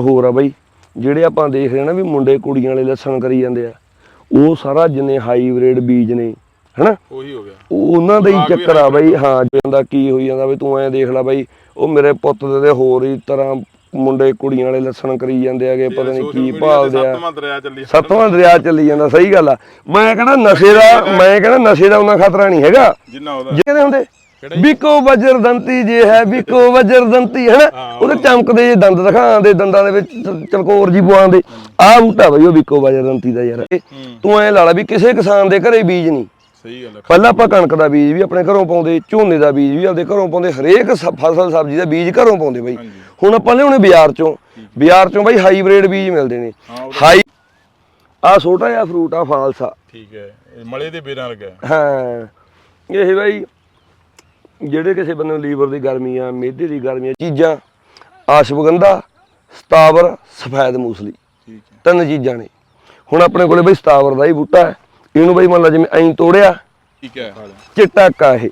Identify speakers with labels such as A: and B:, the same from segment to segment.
A: ਹੋਰ ਆ ਬਾਈ ਜਿਹੜੇ ਆਪਾਂ ਦੇਖ ਰਹੇ ਨਾ ਵੀ ਮੁੰਡੇ ਕੁੜੀਆਂ ਵਾਲੇ ਲੱਛਣ ਕਰੀ ਜਾਂਦੇ ਆ ਉਹ ਸਾਰਾ ਜਿੰਨੇ ਹਾਈਬ੍ਰਿਡ ਬੀਜ ਨੇ ਹਨਾ?
B: ਉਹੀ ਹੋ ਗਿਆ।
A: ਉਹ ਉਹਨਾਂ ਦਾ ਹੀ
B: ਵੀ
A: ਚੱਕਰ ਆ ਬਾਈ ਹਾਂ ਜਾਂਦਾ ਕੀ ਹੋਈ ਜਾਂਦਾ ਬਈ ਤੂੰ ਐਂ ਦੇਖ ਲੈ ਬਾਈ ਉਹ ਮੇਰੇ ਪੁੱਤ ਦੇ ਤੇ ਹੋਰ ਹੀ ਤਰ੍ਹਾਂ ਮੁੰਡੇ ਕੁੜੀਆਂ ਵਾਲੇ ਲੱਛਣ ਕਰੀ ਜਾਂਦੇ ਆਗੇ ਪਤਾ ਨਹੀਂ ਕੀ ਭਾਲਦੇ ਆ।
B: ਸੱਤਵਾਂ ਦਰਿਆ ਚੱਲੀ
A: ਸੱਤਵਾਂ ਦਰਿਆ ਚੱਲੀ ਜਾਂਦਾ ਸਹੀ ਗੱਲ ਆ। ਮੈਂ ਕਹਿੰਦਾ ਨਸ਼ੇ ਦਾ ਮੈਂ ਕਹਿੰਦਾ ਨਸ਼ੇ ਦਾ ਉਹਨਾਂ ਖਤਰਾ ਨਹੀਂ ਹੈਗਾ।
B: ਜਿੰਨਾ ਉਹਦਾ।
A: ਜਿਹਦੇ ਹੁੰਦੇ। ਬਿਕੋ ਵਜਰ ਦੰਤੀ ਜੇ ਹੈ ਬਿਕੋ ਵਜਰ ਦੰਤੀ ਹੈ ਨਾ? ਉਹਦੇ ਚਮਕਦੇ ਜੇ ਦੰਦ ਦਿਖਾਉਂਦੇ ਦੰਦਾਂ ਦੇ ਵਿੱਚ ਚਲਕੋਰ ਜੀ ਪਵਾਉਂਦੇ ਆਹ ਬੂਟਾ ਬਈ ਉਹ ਬਿਕੋ ਵਜਰ ਦੰਤੀ ਦਾ ਯਾਰ। ਤੂੰ ਐ ਲਾ ਲਾ ਵੀ ਕਿਸੇ ਕਿਸਾਨ ਦੇ ਘਰੇ ਬੀਜ ਨਹੀਂ।
B: ਸਹੀ ਗੱਲ ਹੈ
A: ਪਹਿਲਾਂ ਆਪਾਂ ਕਣਕ ਦਾ ਬੀਜ ਵੀ ਆਪਣੇ ਘਰੋਂ ਪਾਉਂਦੇ ਝੋਨੇ ਦਾ ਬੀਜ ਵੀ ਆਪਦੇ ਘਰੋਂ ਪਾਉਂਦੇ ਹਰੇਕ ਫਸਲ ਸਬਜ਼ੀ ਦਾ ਬੀਜ ਘਰੋਂ ਪਾਉਂਦੇ ਬਈ। ਹੁਣ ਆਪਾਂ ਲਿਆਉਣੇ ਬਾਜ਼ਾਰ ਚੋਂ। ਬਾਜ਼ਾਰ ਚੋਂ ਬਈ ਹਾਈਬ੍ਰਿਡ ਬੀਜ ਮਿਲਦੇ ਨੇ। ਹਾਈ ਆ ਛੋਟਾ ਜਿਹਾ ਫਰੂਟ ਆ ਫਾਲਸਾ।
B: ਠੀਕ ਹੈ ਮਲੇ ਦੇ ਬੇਰਾਂ ਹੈ।
A: ਹਾਂ। ਇਹ ਬਈ ਜਿਹੜੇ ਕਿਸੇ ਬੰਦੇ ਨੂੰ ਲੀਵਰ ਦੀ ਗਰਮੀ ਆ ਮਿਹਦੇ ਦੀ ਗਰਮੀ ਆ ਚੀਜ਼ਾਂ ਆਸ਼ਵਗੰਧਾ ਸਤਾਵਰ ਸਫੈਦ ਮੂਸਲੀ। ਤਿੰਨ ਚੀਜ਼ਾਂ ਨੇ। ਹੁਣ ਆਪਣੇ ਕੋਲੇ ਬਈ ਸਤਾਵਰ ਦਾ ਹੀ ਬੂਟਾ ਹੈ। ਇਹਨੂੰ ਬਈ ਮੰਨ ਲਾ ਜਿਵੇਂ ਐਂ ਤੋੜਿਆ
B: ਠੀਕ ਹੈ।
A: ਚਿੱਟਾ ਕਾ ਇਹ।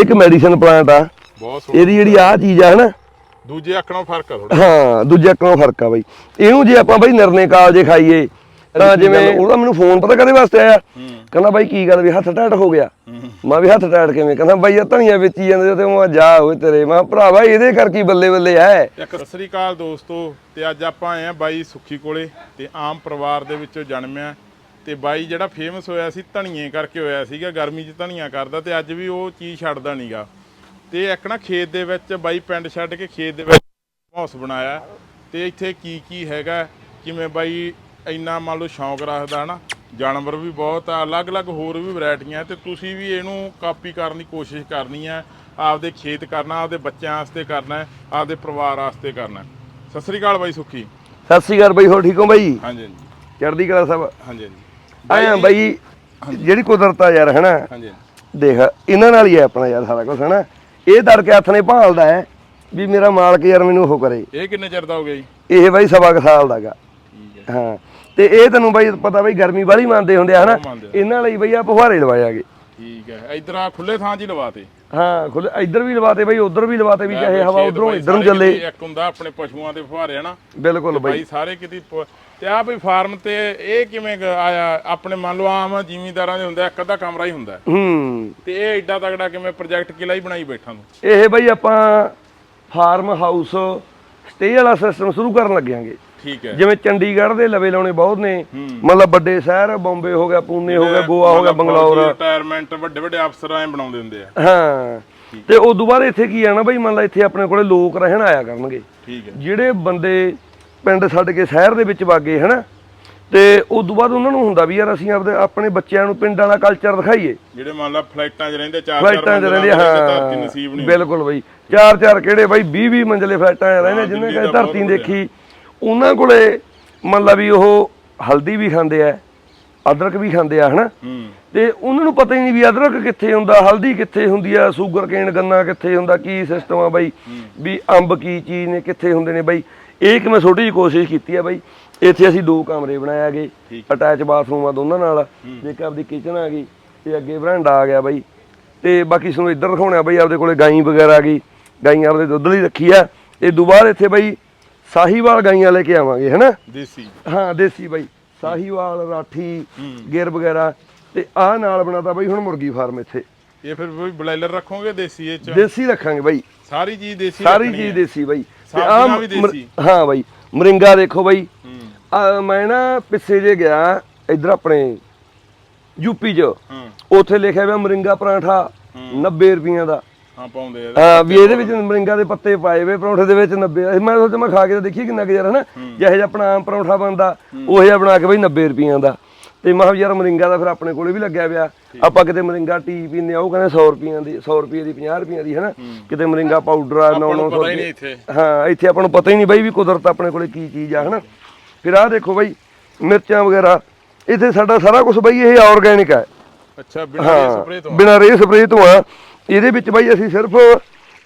A: ਇੱਕ ਮੈਡੀਸਨ ਪਲਾਂਟ ਆ।
B: ਬਹੁਤ ਸੋਹਣਾ।
A: ਇਹਦੀ ਜਿਹੜੀ ਆ ਚੀਜ਼ ਆ ਹਨਾ
B: ਦੂਜੇ ਅੱਖਣੋਂ ਫ਼ਰਕ ਆ ਥੋੜਾ
A: ਹਾਂ ਦੂਜੇ ਅੱਖੋਂ ਫ਼ਰਕ ਆ ਬਈ। ਇਹਨੂੰ ਜੇ ਆਪਾਂ ਬਈ ਨਿਰਣੇ ਕਾਲ ਜੇ ਖਾਈਏ ਤਾਂ ਜਿਵੇਂ ਉਹਦਾ ਮੈਨੂੰ ਫੋਨ ਪਤਾ ਕਦੇ ਵਾਸਤੇ ਆਇਆ? ਕਹਿੰਦਾ ਬਾਈ ਕੀ ਗੱਲ ਵੀ ਹੱਥ ਟੈਟ ਹੋ ਗਿਆ। ਮੈਂ ਵੀ ਹੱਥ ਟੈਟ ਕਿਵੇਂ? ਕਹਿੰਦਾ ਬਾਈ ਇਹ ਧਨੀਆ ਵੇਚੀ ਜਾਂਦੇ ਤੇ ਮੈਂ ਜਾ ਹੋਏ ਤੇਰੇ। ਮੈਂ ਭਰਾਵਾ ਇਹਦੇ ਕਰਕੇ ਬੱਲੇ ਬੱਲੇ ਐ
B: ਇੱਕ ਸਤਿ ਸ੍ਰੀ ਅਕਾਲ ਦੋਸਤੋ ਤੇ ਅੱਜ ਆਪਾਂ ਆਏ ਆ ਬਾਈ ਸੁੱਖੀ ਕੋਲੇ ਤੇ ਆਮ ਪਰਿਵਾਰ ਦੇ ਵਿੱਚੋਂ ਜਨਮਿਆ ਤੇ ਬਾਈ ਜਿਹੜਾ ਫੇਮਸ ਹੋਇਆ ਸੀ ਧਣੀਏ ਕਰਕੇ ਹੋਇਆ ਸੀਗਾ ਗਰਮੀ 'ਚ ਧਣੀਆਂ ਕਰਦਾ ਤੇ ਅੱਜ ਵੀ ਉਹ ਚੀਜ਼ ਛੱਡਦਾ ਨਹੀਂਗਾ ਤੇ ਇੱਕ ਨਾ ਖੇਤ ਦੇ ਵਿੱਚ ਬਾਈ ਪਿੰਡ ਛੱਡ ਕੇ ਖੇਤ ਦੇ ਵਿੱਚ ਹਾਊਸ ਬਣਾਇਆ। ਤੇ ਇੱਥੇ ਕੀ ਕੀ ਹੈਗਾ ਕਿਵੇਂ ਬਾਈ ਇੰਨਾ ਮੰਨ ਲਓ ਸ਼ੌਂਕ ਰੱਖਦਾ ਹਨਾ ਜਾਨਵਰ ਵੀ ਬਹੁਤ ਆ ਅਲੱਗ-ਅਲੱਗ ਹੋਰ ਵੀ ਵੈਰਾਈਟੀਆਂ ਤੇ ਤੁਸੀਂ ਵੀ ਇਹਨੂੰ ਕਾਪੀ ਕਰਨ ਦੀ ਕੋਸ਼ਿਸ਼ ਕਰਨੀ ਹੈ ਆਪਦੇ ਖੇਤ ਕਰਨਾ ਆਪਦੇ ਬੱਚਿਆਂ ਵਾਸਤੇ ਕਰਨਾ ਆਪਦੇ ਪਰਿਵਾਰ ਵਾਸਤੇ ਕਰਨਾ। ਸਤਿ ਸ੍ਰੀ ਅਕਾਲ ਬਾਈ ਸੁੱਖੀ।
A: ਸਤਿ ਸ਼੍ਰੀ ਅਕਾਲ ਬਾਈ ਹੋ ਠੀਕ ਹੋ ਬਾਈ?
B: ਹਾਂਜੀ ਹਾਂਜੀ।
A: ਚੜ੍ਹਦੀ ਕਲਾ ਸਭ?
B: ਹਾਂਜੀ ਹਾਂਜੀ।
A: ਆਇਆ ਬਾਈ ਜਿਹੜੀ ਕੁਦਰਤ ਆ ਯਾਰ ਹਨਾ?
B: ਹਾਂਜੀ
A: ਦੇਖ ਇਹਨਾਂ ਨਾਲ ਹੀ ਹੈ ਆਪਣਾ ਯਾਰ ਸਾਰਾ ਕੁਝ ਹਨਾ? ਇਹ ਦਰ ਕੇ ਹੱਥ ਨੇ ਭਾਲਦਾ ਹੈ ਵੀ ਮੇਰਾ ਮਾਲਕ ਯਾਰ ਮੈਨੂੰ ਉਹ ਕਰੇ।
B: ਇਹ ਕਿੰਨੇ ਚਿਰ ਦਾ ਹੋ ਗਿਆ ਜੀ?
A: ਇਹ ਬਾਈ ਸਵਾ ਕੁ ਸਾਲ ਦਾਗਾ
B: ਠੀਕ ਹੈ।
A: ਹਾਂ। ਤੇ ਇਹ ਤੈਨੂੰ ਬਾਈ ਪਤਾ ਬਾਈ ਗਰਮੀ ਵਾਲੀ ਮੰਨਦੇ ਹੁੰਦੇ ਆ ਹਨਾ। ਇਹਨਾਂ ਲਈ ਬਈ ਆ ਫੁਹਾਰੇ ਲਵਾਇਆਗੇ।
B: ਠੀਕ ਹੈ ਇਧਰ ਆ ਖੁੱਲੇ ਥਾਂ 'ਚ ਹੀ ਲਵਾਤੇ
A: ਹਾਂ ਖੁੱਲੇ ਇੱਧਰ ਵੀ ਲਵਾਤੇ ਬਾਈ ਉਧਰ ਵੀ ਲਵਾਤੇ ਵੀ ਚਾਹੇ ਹਵਾ ਉਧਰੋਂ ਇੱਧਰ ਨੂੰ ਚੱਲੇ।
B: ਇੱਕ ਹੁੰਦਾ ਆਪਣੇ ਪਸ਼ੂਆਂ ਦੇ ਫੁਹਾਰੇ ਹਨਾ?
A: ਬਿਲਕੁਲ ਬਾਈ।
B: ਬਾਈ ਸਾਰੇ ਕਿਤੇ ਤੇ ਆ ਬਈ ਫਾਰਮ ਤੇ ਇਹ ਕਿਵੇਂ ਆਇਆ? ਆਪਣੇ ਮੰਨ ਲਓ ਆਮ ਜ਼ਿਮੀਂਦਾਰਾਂ ਦੇ ਹੁੰਦਾ ਇੱਕ ਅੱਧਾ ਕਮਰਾ ਹੀ ਹੁੰਦਾ।
A: ਹੂੰ।
B: ਤੇ ਇਹ ਐਡਾ ਤਗੜਾ ਕਿਵੇਂ ਪ੍ਰੋਜੈਕਟ ਕਿਲਾ ਹੀ ਬਣਾਈ ਬੈਠਾ ਨੂੰ
A: ਇਹ ਬਾਈ ਆਪਾਂ ਫਾਰਮ ਹਾਊਸ ਸਟੇ ਵਾਲਾ ਸਿਸਟਮ ਸ਼ੁਰੂ ਕਰਨ ਲੱਗਿਆਂਗੇ।
B: ਠੀਕ ਹੈ।
A: ਜਿਵੇਂ ਚੰਡੀਗੜ੍ਹ ਦੇ ਲਵੇ ਲਾਉਣੇ ਬਹੁਤ ਨੇ। ਮਤਲਬ ਵੱਡੇ ਸ਼ਹਿਰ ਬੰਬੇ ਹੋ ਗਿਆ ਪੂਨੇ ਹੋ ਗਿਆ ਗੋਆ ਹੋ ਗਿਆ ਬੰਗਲੌਰ।
B: ਰਿਟਾਇਰਮੈਂਟ ਵੱਡੇ ਵੱਡੇ ਅਫਸਰ ਐ ਬਣਾਉਂਦੇ ਹੁੰਦੇ ਆ।
A: ਹਾਂ। ਤੇ ਉਸ ਤੋਂ ਬਾਅਦ ਇੱਥੇ ਕੀ ਆ ਨਾ ਬਾਈ ਮੰਨ ਲਾ ਇੱਥੇ ਆਪਣੇ ਕੋਲੇ ਲੋਕ ਰਹਿਣ ਆਇਆ ਕਰਨਗੇ।
B: ਠੀਕ ਹੈ।
A: ਜਿਹੜੇ ਬੰਦੇ ਪਿੰਡ ਛੱਡ ਕੇ ਸ਼ਹਿਰ ਦੇ ਵਿੱਚ ਵਾਗੇ ਹਨਾ? ਤੇ ਉਸ ਤੋਂ ਬਾਅਦ ਉਹਨਾਂ ਨੂੰ ਹੁੰਦਾ ਵੀ ਯਾਰ ਅਸੀਂ ਆਪਦੇ ਆਪਣੇ ਬੱਚਿਆਂ ਨੂੰ ਪਿੰਡਾਂ ਦਾ ਕਲਚਰ ਦਿਖਾਈਏ।
B: ਜਿਹੜੇ ਮੰਨ ਲਾ ਫਲਾਈਟਾਂ 'ਚ ਰਹਿੰਦੇ ਚਾਰ ਚਾਰ
A: ਫਲਾਈਟਾਂ 'ਚ ਰਹਿੰਦੇ ਹਾਂ। ਬਿਲਕੁਲ ਬਈ। ਚਾਰ ਚਾਰ ਕਿਹੜੇ ਬਾਈ 20 20 ਮੰਜ਼ਲੇ ਫਲਾਈਟਾਂ 'ਚ ਰਹਿੰਦੇ ਜਿੰਨੇ
B: ਦਾ
A: ਧਰਤੀ ਦੇਖੀ। ਉਹਨਾਂ ਕੋਲੇ ਮੰਨ ਲਾ ਵੀ ਉਹ ਹਲਦੀ ਵੀ ਖਾਂਦੇ ਆ ਅਦਰਕ ਵੀ ਖਾਂਦੇ ਆ ਹਨਾ? ਤੇ ਉਹਨਾਂ ਨੂੰ ਪਤਾ ਹੀ ਨਹੀਂ ਵੀ ਅਦਰਕ ਕਿੱਥੇ ਹੁੰਦਾ ਹਲਦੀ ਕਿੱਥੇ ਹੁੰਦੀ ਆ ਸ਼ੂਗਰ ਕੇਨ ਗੰਨਾ ਕਿੱਥੇ ਹੁੰਦਾ ਕੀ ਸਿਸਟਮ ਆ ਬਾਈ? ਵੀ ਅੰਬ ਕੀ ਚੀਜ਼ ਨੇ ਕਿੱਥੇ ਹੁੰਦੇ ਨੇ ਬਾਈ? ਇਹ ਇੱਕ ਮੈਂ ਛੋਟੀ ਜਿਹੀ ਕੋਸ਼ਿਸ਼ ਕੀਤੀ ਆ ਬਾਈ। ਇੱਥੇ ਅਸੀਂ ਦੋ ਕਮਰੇ ਬਣਾਏ ਆਗੇ
B: ਠੀਕ।
A: ਅਟੈਚ ਬਾਥਰੂਮ ਆ ਦੋਨਾਂ ਨਾਲ। ਇੱਕ ਆਪਦੀ ਕਿਚਨ ਆ ਗਈ ਤੇ ਅੱਗੇ ਬਰਾਂਡਾ ਆ ਗਿਆ ਬਾਈ। ਤੇ ਬਾਕੀ ਤੁਹਾਨੂੰ ਇੱਧਰ ਦਿਖਾਉਣਾ ਬਾਈ ਆਪਦੇ ਕੋਲੇ ਗਾਈ ਵਗੈਰਾ ਆ ਗਈ। ਗਾਈਆਂ ਆਪਦੇ ਦੁੱਧ ਲਈ ਰੱਖੀ ਆ। ਤੇ ਦੁਬਾਰਾ ਇੱਥੇ ਬਾਈ ਸਾਹੀਵਾਲ ਗਾਈਆਂ ਲੈ ਕੇ ਆਵਾਂਗੇ ਹਨਾ?
B: ਦੇਸੀ।
A: ਹਾਂ ਦੇਸੀ ਬਾਈ। ਸਾਹੀਵਾਲ ਰਾਠੀ। ਗਿਰ ਵਗੈਰਾ। ਤੇ ਆਹ ਨਾਲ ਬਣਾਤਾ ਬਾਈ ਹੁਣ ਮੁਰਗੀ ਫਾਰਮ ਇੱਥੇ।
B: ਇਹ ਫਿਰ ਵੀ ਬਲੈਲਰ ਰੱਖੋਗੇ ਦੇਸੀ ਇਹ 'ਚ?
A: ਦੇਸੀ ਰੱਖਾਂਗੇ ਬਾਈ।
B: ਸਾਰੀ ਚੀਜ਼ ਦੇਸੀ
A: ਸਾਰੀ ਚੀਜ਼। ਦੇਸੀ ਬਾਈ। ਤੇ ਆਹ। ਹਾਂ ਬਾਈ ਮਰਿੰਗਾ ਦੇਖੋ ਬਾਈ। ਮੈਂ ਨਾ ਪਿੱਛੇ ਜੇ ਗਿਆ ਇਧਰ ਆਪਣੇ ਯੂਪੀ 'ਚ। ਉੱਥੇ ਲਿਖਿਆ ਹੋਇਆ ਮਰਿੰਗਾ ਪਰਾਂਠਾ 90 ਰੁਪਈਆਂ ਦਾ।
B: ਹਾਂ ਪਾਉਂਦੇ ਆ
A: ਹਾਂ ਵੀ ਇਹਦੇ ਵਿੱਚ ਮਰਿੰਗਾ ਦੇ ਪੱਤੇ ਪਾਏ ਵੇ ਪਰੌਂਠੇ ਦੇ ਵਿੱਚ 90 ਮੈਂ ਸੋਚਿਆ ਮੈਂ ਖਾ ਕੇ ਤਾਂ ਦੇਖੀ ਕਿੰਨਾ ਕੁ ਯਾਰ ਹਨਾ? ਜਿਹੋ ਜਿਹਾ ਆਪਣਾ ਆਮ ਪਰੌਂਠਾ ਬਣਦਾ ਉਹ ਜਿਹਾ ਬਣਾ ਕੇ ਬਈ 90 ਰੁਪਈਆਂ ਦਾ। ਤੇ ਮੈਂ ਯਾਰ ਮਰਿੰਗਾ ਦਾ ਫਿਰ ਆਪਣੇ ਕੋਲੇ ਵੀ ਲੱਗਿਆ ਪਿਆ। ਆਪਾਂ ਕਿਤੇ ਮਰਿੰਗਾ ਟੀ ਪੀਨੇ ਆ ਉਹ ਕਹਿੰਦੇ 100 ਰੁਪਈਆਂ ਦੀ 100 ਰੁਪਏ ਦੀ 50 ਰੁਪਈਆਂ ਦੀ ਹਨਾ? ਕਿਤੇ ਮਰਿੰਗਾ ਪਾਊਡਰ ਆ 9
B: ਆਪਾਂ ਨੂੰ
A: 900
B: ਪਤਾ ਹੀ ਇੱਥੇ।
A: ਆਪਾਂ ਨੂੰ ਪਤਾ ਹੀ ਨਹੀਂ ਬਾਈ ਵੀ ਕੁਦਰਤ ਆਪਣੇ ਕੋਲੇ ਕੀ ਚੀਜ਼ ਆ ਹਨਾ? ਫਿਰ ਆਹ ਦੇਖੋ ਬਾਈ ਮਿਰਚਾਂ ਵਗੈਰਾ ਇੱਥੇ ਸਾਡਾ ਸਾਰਾ ਕੁਝ ਬਾਈ ਇਹ ਆਰਗੈਨਿਕ ਹੈ
B: ਅੱਛਾ ਬਿਨਾਂ ਸਪਰੇਅ ਤੋਂ
A: ਬਿਨਾਂ ਰੇ ਸਪਰੇ ਤੋਂ ਆ। ਇਹਦੇ ਵਿੱਚ ਬਾਈ ਅਸੀਂ ਸਿਰਫ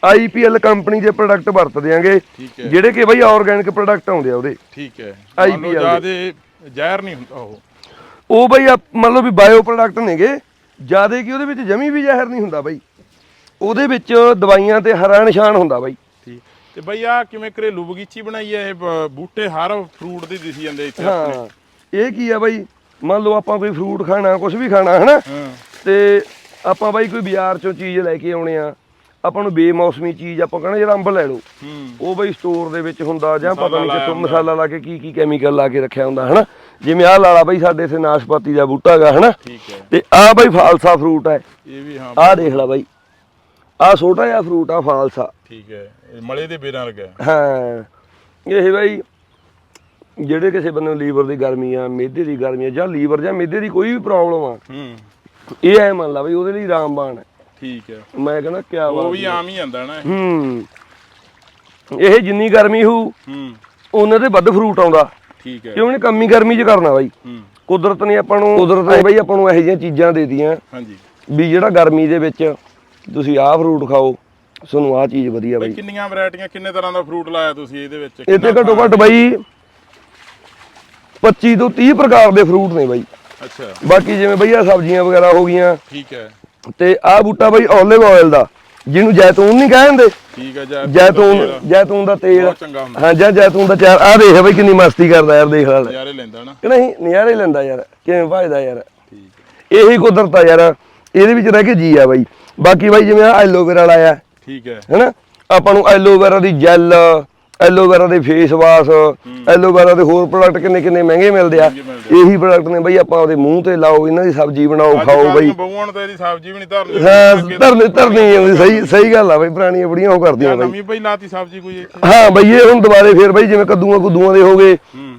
A: ਆਈਪੀਐਲ ਕੰਪਨੀ ਦੇ ਪ੍ਰੋਡਕਟ ਵਰਤਦੇ ਆਂਗੇ ਜਿਹੜੇ ਕਿ ਬਾਈ ਆਰਗੈਨਿਕ ਪ੍ਰੋਡਕਟ ਆਉਂਦੇ ਆ ਉਹਦੇ।
B: ਠੀਕ ਹੈ।
A: IPL
B: ਜਿਆਦੇ ਜ਼ਹਿਰ ਨਹੀਂ ਹੁੰਦਾ ਉਹ।
A: ਉਹ ਬਾਈ ਮੰਨ ਲਓ ਵੀ ਬਾਇਓ ਪ੍ਰੋਡਕਟ ਨੇਗੇ ਜਿਆਦੇ ਕਿ ਉਹਦੇ ਵਿੱਚ ਜਮੀ ਵੀ ਜ਼ਹਿਰ ਨਹੀਂ ਹੁੰਦਾ ਬਾਈ। ਉਹਦੇ ਵਿੱਚ ਦਵਾਈਆਂ ਤੇ ਹਰਾ ਨਿਸ਼ਾਨ ਹੁੰਦਾ ਬਾਈ।
B: ਠੀਕ। ਤੇ ਬਈ ਆ ਕਿਵੇਂ ਘਰੇਲੂ ਬਗੀਚੀ ਬਣਾਈ ਹੈ ਇਹ ਬੂਟੇ ਹਰ ਫਰੂਟ ਦੀ ਦਿਸੀ ਜਾਂਦੇ ਇੱਥੇ ਆਪਣੇ?
A: ਇਹ ਕੀ ਆ ਬਾਈ ਮੰਨ ਲਓ ਆਪਾਂ ਕੋਈ ਫਰੂਟ ਖਾਣਾ ਕੁਝ ਵੀ ਖਾਣਾ ਹਨਾ? ਤੇ ਆਪਾਂ ਬਾਈ ਕੋਈ ਬਾਜ਼ਾਰ ਚੋਂ ਚੀਜ਼ ਲੈ ਕੇ ਆਉਣੇ ਆ ਆਪਾਂ ਨੂੰ ਬੇਮੌਸਮੀ ਚੀਜ਼ ਆਪਾਂ ਕਹਿੰਦੇ ਯਾਰ ਅੰਬ ਲੈ ਲਓ। ਉਹ ਬਈ ਸਟੋਰ ਦੇ ਵਿੱਚ ਹੁੰਦਾ ਜਾਂ ਪਤਾ ਨਹੀਂ ਕਿੱਥੋਂ। ਮਸਾਲਾ ਲਾ ਕੇ ਕੀ ਕੀ ਕੈਮੀਕਲ ਲਾ ਕੇ ਰੱਖਿਆ ਹੁੰਦਾ ਹਨਾ? ਜਿਵੇਂ ਆਹ ਲਾਲਾ ਬਈ ਸਾਡੇ ਇੱਥੇ ਨਾਸ਼ਪਾਤੀ ਦਾ ਬੂਟਾ ਹੈਗਾ ਹਨਾ? ਤੇ ਆਹ ਬਈ ਫਾਲਸਾ ਫਰੂਟ ਹੈ।
B: ਇਹ ਵੀ ਹਾਂ
A: ਆਹ ਦੇਖ ਲੈ ਬਾਈ। ਆਹ ਛੋਟਾ ਜਿਹਾ ਫਰੂਟ ਆ ਫਾਲਸਾ।
B: ਠੀਕ ਹੈ। ਮਲੇ ਦੇ ਬੇਰਾਂ ਲੱਗਾ
A: ਹਾਂ। ਇਹ ਬਾਈ ਜਿਹੜੇ ਕਿਸੇ ਬੰਦੇ ਨੂੰ ਲੀਵਰ ਦੀ ਗਰਮੀ ਆ ਮਿਹਦੇ ਦੀ ਗਰਮੀ ਆ ਜਾਂ ਲੀਵਰ ਜਾਂ ਮਿਹਦੇ ਦੀ ਕੋਈ ਵੀ ਪ੍ਰੋਬਲਮ ਆ
B: ਹੂੰ।
A: ਇਹ ਐ ਮੰਨ ਲਾ ਬਈ ਉਹਦੇ ਲਈ ਰਾਮਬਾਣ ਹੈ।
B: ਠੀਕ ਹੈ।
A: ਮੈਂ ਕਹਿੰਦਾ ਕਿਆ
B: ਉਹ
A: ਬਾਤ
B: ਵੀ ਆਮ ਹੀ ਜਾਂਦਾ ਨਾ।
A: ਹੂੰ। ਇਹ ਜਿੰਨੀ ਗਰਮੀ ਹੋਊ
B: ਹੂੰ।
A: ਉਹਨਾਂ ਦੇ ਵੱਧ ਫਰੂਟ ਆਉਂਦਾ।
B: ਠੀਕ ਹੈ।
A: ਕਿਉਂ ਨਹੀਂ ਕੰਮੀ ਗਰਮੀ 'ਚ ਕਰਨਾ ਬਾਈ।
B: ਹੂੰ।
A: ਕੁਦਰਤ ਨੇ ਆਪਾਂ ਨੂੰ ਕੁਦਰਤ ਨੇ ਬਾਈ ਆਪਾਂ ਨੂੰ ਇਹੋ ਜਿਹੀਆਂ ਚੀਜ਼ਾਂ ਦੇ ਦਿੱਤੀਆਂ।
B: ਹਾਂਜੀ।
A: ਵੀ ਜਿਹੜਾ ਗਰਮੀ ਦੇ ਵਿੱਚ ਤੁਸੀਂ ਆਹ ਫਰੂਟ ਖਾਓ ਤੁਹਾਨੂੰ ਆਹ ਚੀਜ਼ ਵਧੀਆ
B: ਬਈ ਕਿੰਨੀਆਂ ਵੈਰਾਈਟੀਆਂ ਕਿੰਨੇ ਤਰ੍ਹਾਂ ਦਾ ਫਰੂਟ ਲਾਇਆ ਤੁਸੀਂ ਇਹਦੇ ਵਿੱਚ?
A: ਇਹ ਤੇ ਘੱਟੋ ਘੱਟ ਬਾਈ 25 ਤੋਂ 30 ਪ੍ਰਕਾਰ ਦੇ ਫਰੂਟ ਨੇ ਬਾਈ।
B: ਅੱਛਾ।
A: ਬਾਕੀ ਜਿਵੇਂ ਬਈ ਆਹ ਸਬਜ਼ੀਆਂ ਵਗੈਰਾ ਹੋ ਗਈਆਂ।
B: ਠੀਕ ਹੈ।
A: ਤੇ ਆਹ ਬੂਟਾ ਬਾਈ 올ਿਵ ਆਇਲ ਦਾ ਜਿਹਨੂੰ ਜੈਤੂਨ ਨਹੀਂ ਕਹਿੰਦੇ
B: ਠੀਕ ਹੈ ਜੈ
A: ਜੈਤੂਨ ਜੈਤੂਨ ਦਾ ਤੇਲ।
B: ਬਹੁਤ ਚੰਗਾ ਹੁੰਦਾ।
A: ਹਾਂ ਜਾਂ ਜੈਤੂਨ ਦਾ ਚਾਰ ਆਹ ਦੇਖ ਬਈ ਕਿੰਨੀ ਮਸਤੀ ਕਰਦਾ ਯਾਰ ਦੇਖ ਲੈ
B: ਨਜ਼ਾਰੇ ਲੈਂਦਾ ਨਾ।
A: ਕਿ ਨਹੀਂ ਨਜ਼ਾਰੇ ਲੈਂਦਾ ਯਾਰ ਕਿਵੇਂ ਭਜਦਾ ਯਾਰ।
B: ਠੀਕ
A: ਇਹੀ ਕੁਦਰਤ ਆ ਯਾਰ ਇਹਦੇ ਵਿੱਚ ਰਹਿ ਕੇ ਜੀ ਆ ਬਾਈ। ਬਾਕੀ ਬਾਈ ਜਿਵੇਂ ਆ ਐਲੋਵੇਰਾ ਲਾਇਆ
B: ਠੀਕ ਹੈ।
A: ਹੈਨਾ? ਆਪਾਂ ਨੂੰ ਐਲੋਵੇਰਾ ਦੀ ਜੈਲ ਐਲੋਵੇਰਾ ਦੇ ਫੇਸ ਵਾਸ਼ ਐਲੋਵੇਰਾ ਦੇ ਹੋਰ ਪ੍ਰੋਡਕਟ ਕਿੰਨੇ ਕਿੰਨੇ ਮਹਿੰਗੇ ਮਿਲਦੇ ਆ। ਇਹੀ ਪ੍ਰੋਡਕਟ ਨੇ ਬਾਈ ਆਪਾਂ ਉਹਦੇ ਮੂੰਹ ਤੇ ਲਾਓ ਇਹਨਾਂ ਦੀ ਸਬਜ਼ੀ ਬਣਾਓ ਖਾਓ ਬਾਈ।
B: ਬਹੂਆਂ ਨੂੰ ਤਾਂ ਇਹਦੀ ਸਬਜ਼ੀ ਵੀ ਨਹੀਂ ਧਰਨੀ
A: ਧਰਨੇ ਧਰਨੀ ਸਹੀ ਸਹੀ ਗੱਲ ਆ ਬਾਈ ਪੁਰਾਣੀਆਂ ਬੁੜੀਆਂ ਉਹ ਕਰਦੀਆਂ ਬਾਈ।
B: ਨਵੀਂ ਬਈ ਲਾਤੀ ਸਬਜ਼ੀ ਕੋਈ ਇੱਥੇ।
A: ਹਾਂ ਬਈ ਇਹ ਹੁਣ ਦੁਬਾਰੇ ਫੇਰ ਬਾਈ ਜਿਵੇਂ ਕੱਦੂਆਂ ਕੁੱਦੂਆਂ ਦੇ ਹੋ ਗਏ।
B: ਹੂੰ।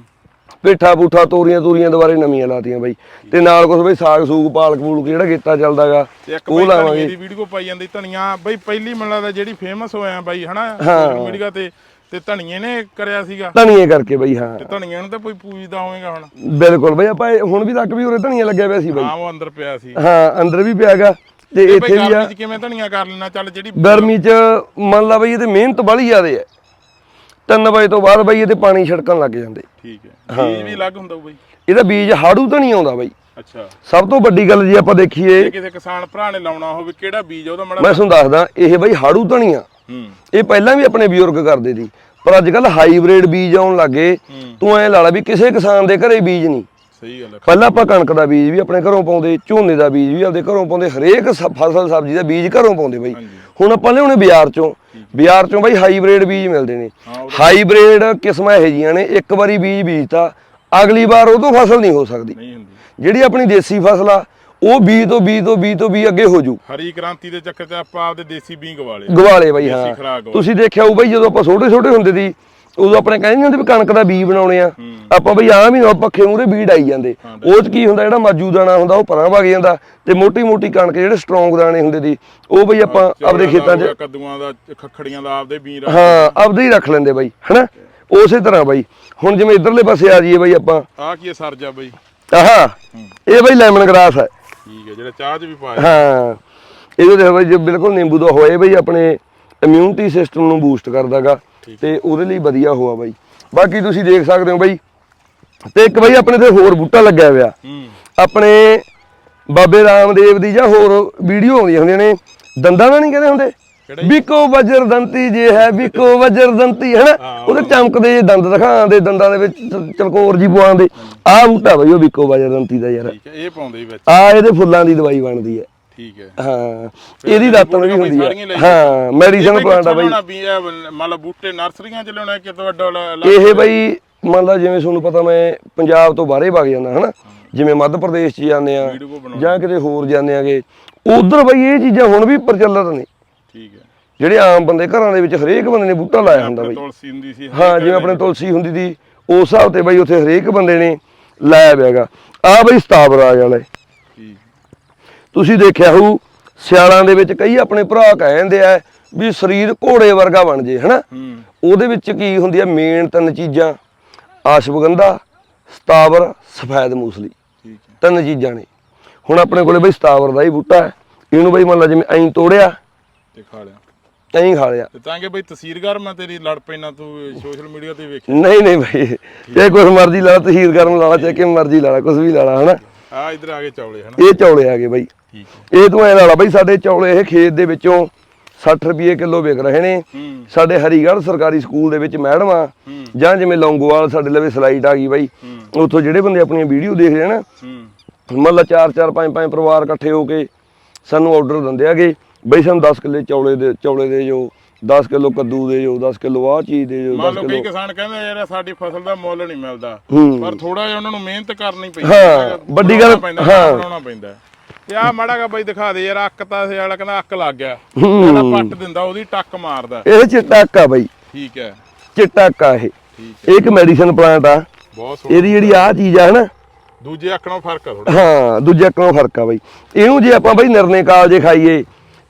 A: ਪੇਠਾ ਪੂਠਾ ਤੋਰੀਆਂ ਤੋਰੀਆਂ ਦੁਬਾਰੇ ਨਵੀਆਂ ਲਾਤੀਆਂ ਬਾਈ। ਤੇ ਨਾਲ ਕੁਝ ਬਈ ਸਾਗ ਸੂਗ ਪਾਲਕ ਪੂਲਕ ਜਿਹੜਾ ਕੀਤਾ ਚੱਲਦਾਗਾ ਉਹ ਲਾਵਾਂਗੇ।
B: ਦੀ ਵੀਡੀਓ ਪਾਈ ਜਾਂਦੀ ਧਨੀਆ। ਬਈ ਪਹਿਲੀ ਮੈਨੂੰ ਲੱਗਦਾ ਜਿਹੜੀ ਫੇਮਸ ਹੋਇਆ ਬਾਈ ਹਨਾ। ਸੋਸ਼ਲ ਮੀਡੀਆ ਤੇ ਤੇ ਧਨੀਏ ਨੇ ਕਰਿਆ ਸੀਗਾ।
A: ਧਨੀਏ ਕਰਕੇ ਬਈ ਹਾਂ।
B: ਤੇ ਧਨੀਏ ਨੂੰ ਤਾਂ ਕੋਈ ਪੂਜਦਾ ਹੋਵੇਗਾ ਹੁਣ।
A: ਬਿਲਕੁਲ ਬਈ ਆਪਾਂ ਹੁਣ ਵੀ ਤੱਕ ਵੀ ਉਰੇ ਧਨੀਆ ਲੱਗਿਆ ਪਿਆ ਸੀ ਬਾਈ।
B: ਹਾਂ ਉਹ ਅੰਦਰ ਪਿਆ ਸੀ।
A: ਹਾਂ ਅੰਦਰ ਵੀ ਪਿਆਗਾ। ਤੇ
B: ਤੇ
A: ਇੱਥੇ ਵੀ ਆ।
B: ਕਿਵੇਂ ਧਨੀਆ ਕਰ ਲੈਣਾ? ਚੱਲ ਜਿਹੜੀ
A: ਗਰਮੀ ਚ ਮੰਨ ਲਾ ਬਈ ਇਹਦੇ ਮਿਹਨਤ ਬੜੀ ਜ਼ਿਆਦੇ ਹੈ 3 ਵਜੇ ਤੋਂ ਬਾਅਦ ਬਈ ਇਹਦੇ ਪਾਣੀ ਛਿੜਕਣ ਲੱਗ ਜਾਂਦੇ।
B: ਠੀਕ ਹੈ। ਬੀਜ ਵੀ ਅਲੱਗ ਹੁੰਦਾ ਬਈ।
A: ਇਹਦਾ ਬੀਜ ਹਾੜੂ ਧਨੀਆ ਆਉਂਦਾ ਬਈ।
B: ਅੱਛਾ।
A: ਸਭ ਤੋਂ ਵੱਡੀ ਗੱਲ ਜੇ ਆਪਾਂ ਦੇਖੀਏ
B: ਕਿਸੇ ਕਿਸਾਨ ਭਰਾ ਨੇ ਲਾਉਣਾ ਹੋਵੇ ਕਿਹੜਾ ਬੀਜ ਉਹਦਾ ਮੜਾ
A: ਮੈਂ ਤੁਹਾਨੂੰ ਦੱਸਦਾ ਇਹ ਬਈ ਹਾੜੂ ਧਨੀਆ।
B: ਹੂੰ
A: ਇਹ ਪਹਿਲਾਂ ਵੀ ਆਪਣੇ ਬਜ਼ੁਰਗ ਕਰਦੇ ਸੀ ਪਰ ਅੱਜ ਕੱਲ ਹਾਈਬ੍ਰਿਡ ਬੀਜ ਆਉਣ ਲੱਗੇ ਤੂੰ ਐ ਲਾ ਲਾ ਵੀ ਕਿਸੇ ਕਿਸਾਨ ਦੇ ਘਰੇ ਬੀਜ ਨਹੀਂ।
B: ਸਹੀ ਗੱਲ ਹੈ।
A: ਪਹਿਲਾਂ ਆਪਾਂ ਕਣਕ ਦਾ ਬੀਜ ਵੀ ਆਪਣੇ ਘਰੋਂ ਪਾਉਂਦੇ ਝੋਨੇ ਦਾ ਬੀਜ ਵੀ ਆਪਦੇ ਘਰੋਂ ਪਾਉਂਦੇ ਹਰੇਕ ਫਸਲ ਸਬਜ਼ੀ ਦਾ ਬੀਜ ਘਰੋਂ ਪਾਉਂਦੇ ਬਈ। ਹੁਣ ਆਪਾਂ ਲਿਆਉਣੇ ਬਾਜ਼ਾਰ ਚੋਂ। ਬਾਜ਼ਾਰ ਚੋਂ ਬਈ ਹਾਈਬ੍ਰਿਡ ਬੀਜ ਮਿਲਦੇ ਨੇ। ਹਾਈਬ੍ਰਿਡ ਕਿਸਮਾਂ ਇਹੋ ਜੀਆਂ ਨੇ ਇੱਕ ਵਾਰੀ ਬੀਜ ਬੀਜਤਾ ਅਗਲੀ ਵਾਰ ਉਹ ਤੋਂ ਫਸਲ ਨਹੀਂ ਹੋ ਸਕਦੀ। ਜਿਹੜੀ ਆਪਣੀ ਦੇਸੀ ਫਸਲ ਆ ਉਹ ਬੀਜ ਤੋਂ ਬੀਜ ਤੋਂ ਬੀਜ ਤੋਂ ਬੀਜ ਅੱਗੇ ਹੋ ਜੂ।
B: ਹਰੀ ਕ੍ਰਾਂਤੀ ਦੇ ਚੱਕਰ 'ਚ ਆਪਾਂ ਆਪਦੇ ਦੇਸੀ ਬੀਂ ਗਵਾ ਲਏ
A: ਗਵਾਲੇ ਬਈ
B: ਦੇਸੀ
A: ਹਾਂ।
B: ਖੁਰਾਕ
A: ਤੁਸੀਂ ਦੇਖਿਆ ਹੋਊ ਬਈ ਜਦੋਂ ਆਪਾਂ ਛੋਟੇ ਛੋਟੇ ਹੁੰਦੇ ਸੀ ਉਦੋਂ ਆਪਣੇ ਕਹਿੰਦੇ ਹੁੰਦੇ ਵੀ ਕਣਕ ਦਾ ਬੀਜ ਬਣਾਉਣੇ ਆ। ਆਪਾਂ ਬਈ ਆਮ ਹੀ ਪੱਖੇ ਮੂਰੇ ਬੀਜ ਆਈ ਜਾਂਦੇ। ਉਹ ਚ ਕੀ ਹੁੰਦਾ ਜਿਹੜਾ ਮਾਜੂ ਦਾਣਾ ਹੁੰਦਾ ਉਹ ਪਰਾਂ ਵਗ ਜਾਂਦਾ। ਤੇ ਮੋਟੀ ਮੋਟੀ ਕਣਕ ਜਿਹੜੇ ਸਟਰੋਂਗ ਦਾਣੇ ਹੁੰਦੇ ਸੀ ਉਹ ਬਈ ਆਪਾਂ ਆਪਦੇ
B: ਦਾ
A: ਖੇਤਾਂ 'ਚ
B: ਕੱਦੂਆਂ ਦਾ ਖੱਖੜੀਆਂ ਦਾ ਆਪਦੇ ਬੀਂ ਰੱਖ
A: ਹਾਂ ਆਪਦੇ ਹੀ ਰੱਖ ਲੈਂਦੇ ਬਾਈ ਹਨਾ? ਉਸੇ ਤਰ੍ਹਾਂ ਬਾਈ। ਹੁਣ ਜਿਵੇਂ ਇਧਰਲੇ ਪਾਸੇ ਆ ਜਾਈਏ ਬਾਈ ਆਪਾਂ।
B: ਆ ਕੀ ਸਰਜਾ ਬਈ?
A: ਆਹਾ ਇਹ ਬਾਈ ਲੈਮਨ ਗ੍ਰਾਸ ਹੈ।
B: ਠੀਕ ਹੈ ਜਿਹੜਾ ਚਾਹ 'ਚ ਵੀ ਪਾਇਆ।
A: ਹਾਂ। ਇਹਦੇ ਬਾਈ ਜੇ ਬਿਲਕੁਲ ਨਿੰਬੂ ਦਾ ਹੋਏ ਬਈ ਆਪਣੇ ਇਮਿਊਨਿਟੀ ਸਿਸਟਮ ਨੂੰ ਬੂਸਟ ਕਰਦਾਗਾ ਤੇ ਉਹਦੇ ਲਈ ਵਧੀਆ ਹੋਆ ਬਾਈ। ਬਾਕੀ ਤੁਸੀਂ ਦੇਖ ਸਕਦੇ ਹੋ ਬਾਈ ਤੇ ਇੱਕ ਬਾਈ ਆਪਣੇ ਤੇ ਹੋਰ ਬੂਟਾ ਲੱਗਿਆ ਹੋਇਆ। ਆਪਣੇ ਬਾਬੇ ਰਾਮਦੇਵ ਦੀ ਜਾਂ ਹੋਰ ਵੀਡੀਓ ਆਉਂਦੀਆਂ ਹੁੰਦੀਆਂ ਨੇ ਦੰਦਾਂ ਦਾ ਨਹੀਂ ਕਹਿੰਦੇ ਹੁੰਦੇ? ਬਿਕੋ ਵਜਰ ਦੰਤੀ ਜੇ ਹੈ ਬਿਕੋ ਵਜਰ ਦੰਤੀ ਹੈ ਨਾ? ਉਹਦੇ ਚਮਕਦੇ ਜੇ ਦੰਦ ਦਿਖਾਉਂਦੇ ਦੰਦਾਂ ਦੇ ਵਿੱਚ ਚ- ਚਲਕੋਰ ਜੀ ਪਵਾਉਂਦੇ ਆਹ ਬੂਟਾ ਬਈ ਉਹ ਬਿਕੋ ਵਜਰ ਦੰਤੀ ਦਾ ਯਾਰ।
B: ਠੀਕ ਹੈ ਇਹ ਪਾਉਂਦੇ ਹੀ ਵਿੱਚ।
A: ਆ ਇਹਦੇ ਫੁੱਲਾਂ ਦੀ ਦਵਾਈ ਬਣਦੀ ਹੈ।
B: ਠੀਕ ਹੈ।
A: ਹਾਂ ਇਹਦੀ ਦਾਤਣ ਵੀ ਹੁੰਦੀ ਹੈ। ਹਾਂ ਮੈਡੀਸਨ ਪਲਾਂਟ ਆ ਬਈ।
B: ਬਈ ਵੀ ਇਹ ਮੰਨ ਲਓ ਬੂਟੇ ਨਰਸਰੀਆਂ 'ਚ ਲਿਆਉਣਾ ਕਿ
A: ਇਹ ਬਈ ਮੰਨ ਲਾ ਜਿਵੇਂ ਤੁਹਾਨੂੰ ਪਤਾ ਮੈਂ ਪੰਜਾਬ ਤੋਂ ਬਾਹਰੇ ਵਗ ਜਾਂਦਾ ਹਨਾ ਜਿਵੇਂ ਮੱਧ ਪ੍ਰਦੇਸ਼ 'ਚ ਜਾਂਦੇ ਆ ਜਾਂ ਕਿਤੇ ਹੋਰ ਜਾਂਦੇ ਆਗੇ। ਉਧਰ ਬਈ ਇਹ ਚੀਜ਼ਾਂ ਹੁਣ ਵੀ ਪ੍ਰਚਲਿਤ ਨੇ।
B: ਠੀਕ ਹੈ।
A: ਜਿਹੜੇ ਆਮ ਬੰਦੇ ਘਰਾਂ ਦੇ ਵਿੱਚ ਹਰੇਕ ਬੰਦੇ ਨੇ ਬੂਟਾ ਲਾਇਆ ਹੁੰਦਾ ਬਈ।
B: ਤੁਲਸੀ ਹੁੰਦੀ ਸੀ
A: ਹਾਂ ਜਿਵੇਂ ਆਪਣੇ ਤੁਲਸੀ ਹੁੰਦੀ ਸੀ ਉਸ ਹਿਸਾਬ ਤੇ ਬਈ ਉੱਥੇ ਹਰੇਕ ਬੰਦੇ ਨੇ ਲਾਇਆ ਹੋਇਆਗਾ ਆ ਬਈ ਸਤਾਵਰਾਜ ਵਾਲੇ। ਤੁਸੀਂ ਦੇਖਿਆ ਹੋਊ ਸਿਆਲਾਂ ਦੇ ਵਿੱਚ ਕਈ ਆਪਣੇ ਭਰਾ ਕਹਿੰਦੇ ਆ ਵੀ ਸਰੀਰ ਘੋੜੇ ਵਰਗਾ ਬਣ ਜੇ ਹਨਾ? ਉਹਦੇ ਵਿੱਚ ਕੀ ਹੁੰਦੀ ਆ ਮੇਨ ਤਿੰਨ ਚੀਜ਼ਾਂ। ਆਸ਼ਵਗੰਧਾ ਸਤਾਵਰ ਸਫੈਦ ਮੂਸਲੀ। ਤਿੰਨ ਚੀਜ਼ਾਂ ਨੇ। ਹੁਣ ਆਪਣੇ ਕੋਲੇ ਬਈ ਸਤਾਵਰ ਦਾ ਹੀ ਬੂਟਾ ਹੈ। ਇਹਨੂੰ ਬਈ ਮੰਨ ਲਾ ਜਿਵੇਂ ਐਂ ਤੋੜਿਆ
B: ਤੇ ਖਾ ਲਿਆ।
A: ਐਂ ਖਾ ਲਿਆ।
B: ਤੇ ਤਾਂ ਕਿ ਬਈ ਤਸਵੀਰਗਰ ਮੈਂ ਤੇਰੀ ਲੜ ਪੈਣਾ ਤੂੰ ਸੋਸ਼ਲ ਮੀਡੀਆ ਤੇ ਵੇਖਿਆ
A: ਨਹੀਂ ਨਹੀਂ ਬਈ। ਇਹ ਕੁਛ ਮਰਜ਼ੀ ਲਾ ਤਹੀਰ ਕਰਨ ਲਾ ਚਾਹੇ ਕਿ ਮਰਜ਼ੀ ਲਾ ਕੁਛ ਵੀ ਲਾ ਹਨਾ?
B: ਆ ਇਧਰ ਆ ਕੇ ਚੌਲੇ ਹਨਾ?
A: ਇਹ ਚੌਲੇ ਆ ਗਏ ਬਈ। ਇਹ ਤੂੰ ਐ ਲਾ ਲਾ ਬਈ ਸਾਡੇ ਚੌਲੇ ਇਹ ਖੇਤ ਦੇ ਵਿੱਚੋਂ 60 ਰੁਪਏ ਕਿਲੋ ਵਿਕ ਰਹੇ ਨੇ। ਸਾਡੇ ਹਰੀਗੜ੍ਹ ਸਰਕਾਰੀ ਸਕੂਲ ਦੇ ਵਿੱਚ ਮੈਡਮ ਆ। ਜਾਂ ਜਿਵੇਂ ਲੌਂਗੋਵਾਲ ਸਾਡੇ ਲਵੇ ਸਲਾਈਡ ਆ ਗਈ ਬਾਈ। ਉੱਥੋਂ ਜਿਹੜੇ ਬੰਦੇ ਆਪਣੀਆਂ ਵੀਡੀਓ ਦੇਖਦੇ ਆ ਨਾ ਮਤਲਬ 4 4 5 5 ਪਰਿਵਾਰ ਇਕੱਠੇ ਹੋ ਕੇ ਸਾਨੂੰ ਆਰਡਰ ਦਿੰਦੇ ਆਗੇ। ਬਈ ਸਾਨੂੰ 10 ਕਿੱਲੇ ਚੌਲੇ ਦੇ ਚੌਲੇ ਦੇ ਜੋ 10 ਕਿਲੋ ਕੱਦੂ ਦੇ ਜੋ 10 ਕਿਲੋ ਆਹ ਚੀਜ਼ ਦੇ ਜੋ
B: ਮੰਨ
A: 10
B: ਲਓ ਕਈ
A: ਕਿਲੋ
B: ਕਿਸਾਨ ਕਹਿੰਦੇ ਯਾਰ ਸਾਡੀ ਫਸਲ ਦਾ ਮੁੱਲ ਨਹੀਂ ਮਿਲਦਾ।
A: ਹੂੰ।
B: ਪਰ ਥੋੜਾ ਜਿਹਾ ਉਹਨਾਂ ਨੂੰ ਮਿਹਨਤ ਕਰਨੀ ਪੈਂਦੀ
A: ਹਾਂ। ਵੱਡੀ ਗੱਲ- ਹਾਂ।
B: ਬਣਾਉਣਾ ਪੈਂਦਾ ਤੇ ਆ ਮਾੜਾ ਕਾ ਬਾਈ ਦਿਖਾ ਦੇ ਯਾਰ ਅੱਕ ਤਾਂ ਸੇ ਵਾਲਾ ਕਹਿੰਦਾ ਅੱਕ ਲੱਗ ਗਿਆ। ਜਿਹੜਾ ਪੱਟ ਦਿੰਦਾ ਉਹਦੀ ਟੱਕ ਮਾਰਦਾ।
A: ਇਹ ਚਿੱਟਾ ਅੱਕਾ ਬਾਈ।
B: ਠੀਕ ਹੈ।
A: ਚਿੱਟਾ ਅੱਕਾ ਇਹ।
B: ਠੀਕ
A: ਇਹ ਇੱਕ ਮੈਡੀਸਨ ਪਲਾਂਟ ਆ।
B: ਬਹੁਤ ਸੋਹਣਾ
A: ਇਹਦੀ ਜਿਹੜੀ ਆਹ ਚੀਜ਼ ਆ ਹਨਾ।
B: ਦੂਜੇ ਅੱਖ ਫ਼ਰਕ ਆ ਥੋੜਾ
A: ਹਾਂ ਦੂਜੇ ਅੱਕੋਂ ਫ਼ਰਕ ਆ ਬਾਈ। ਇਹਨੂੰ ਜੇ ਆਪਾਂ ਬਾਈ ਨਿਰਣੇ ਕਾਲ ਜੇ ਖਾਈਏ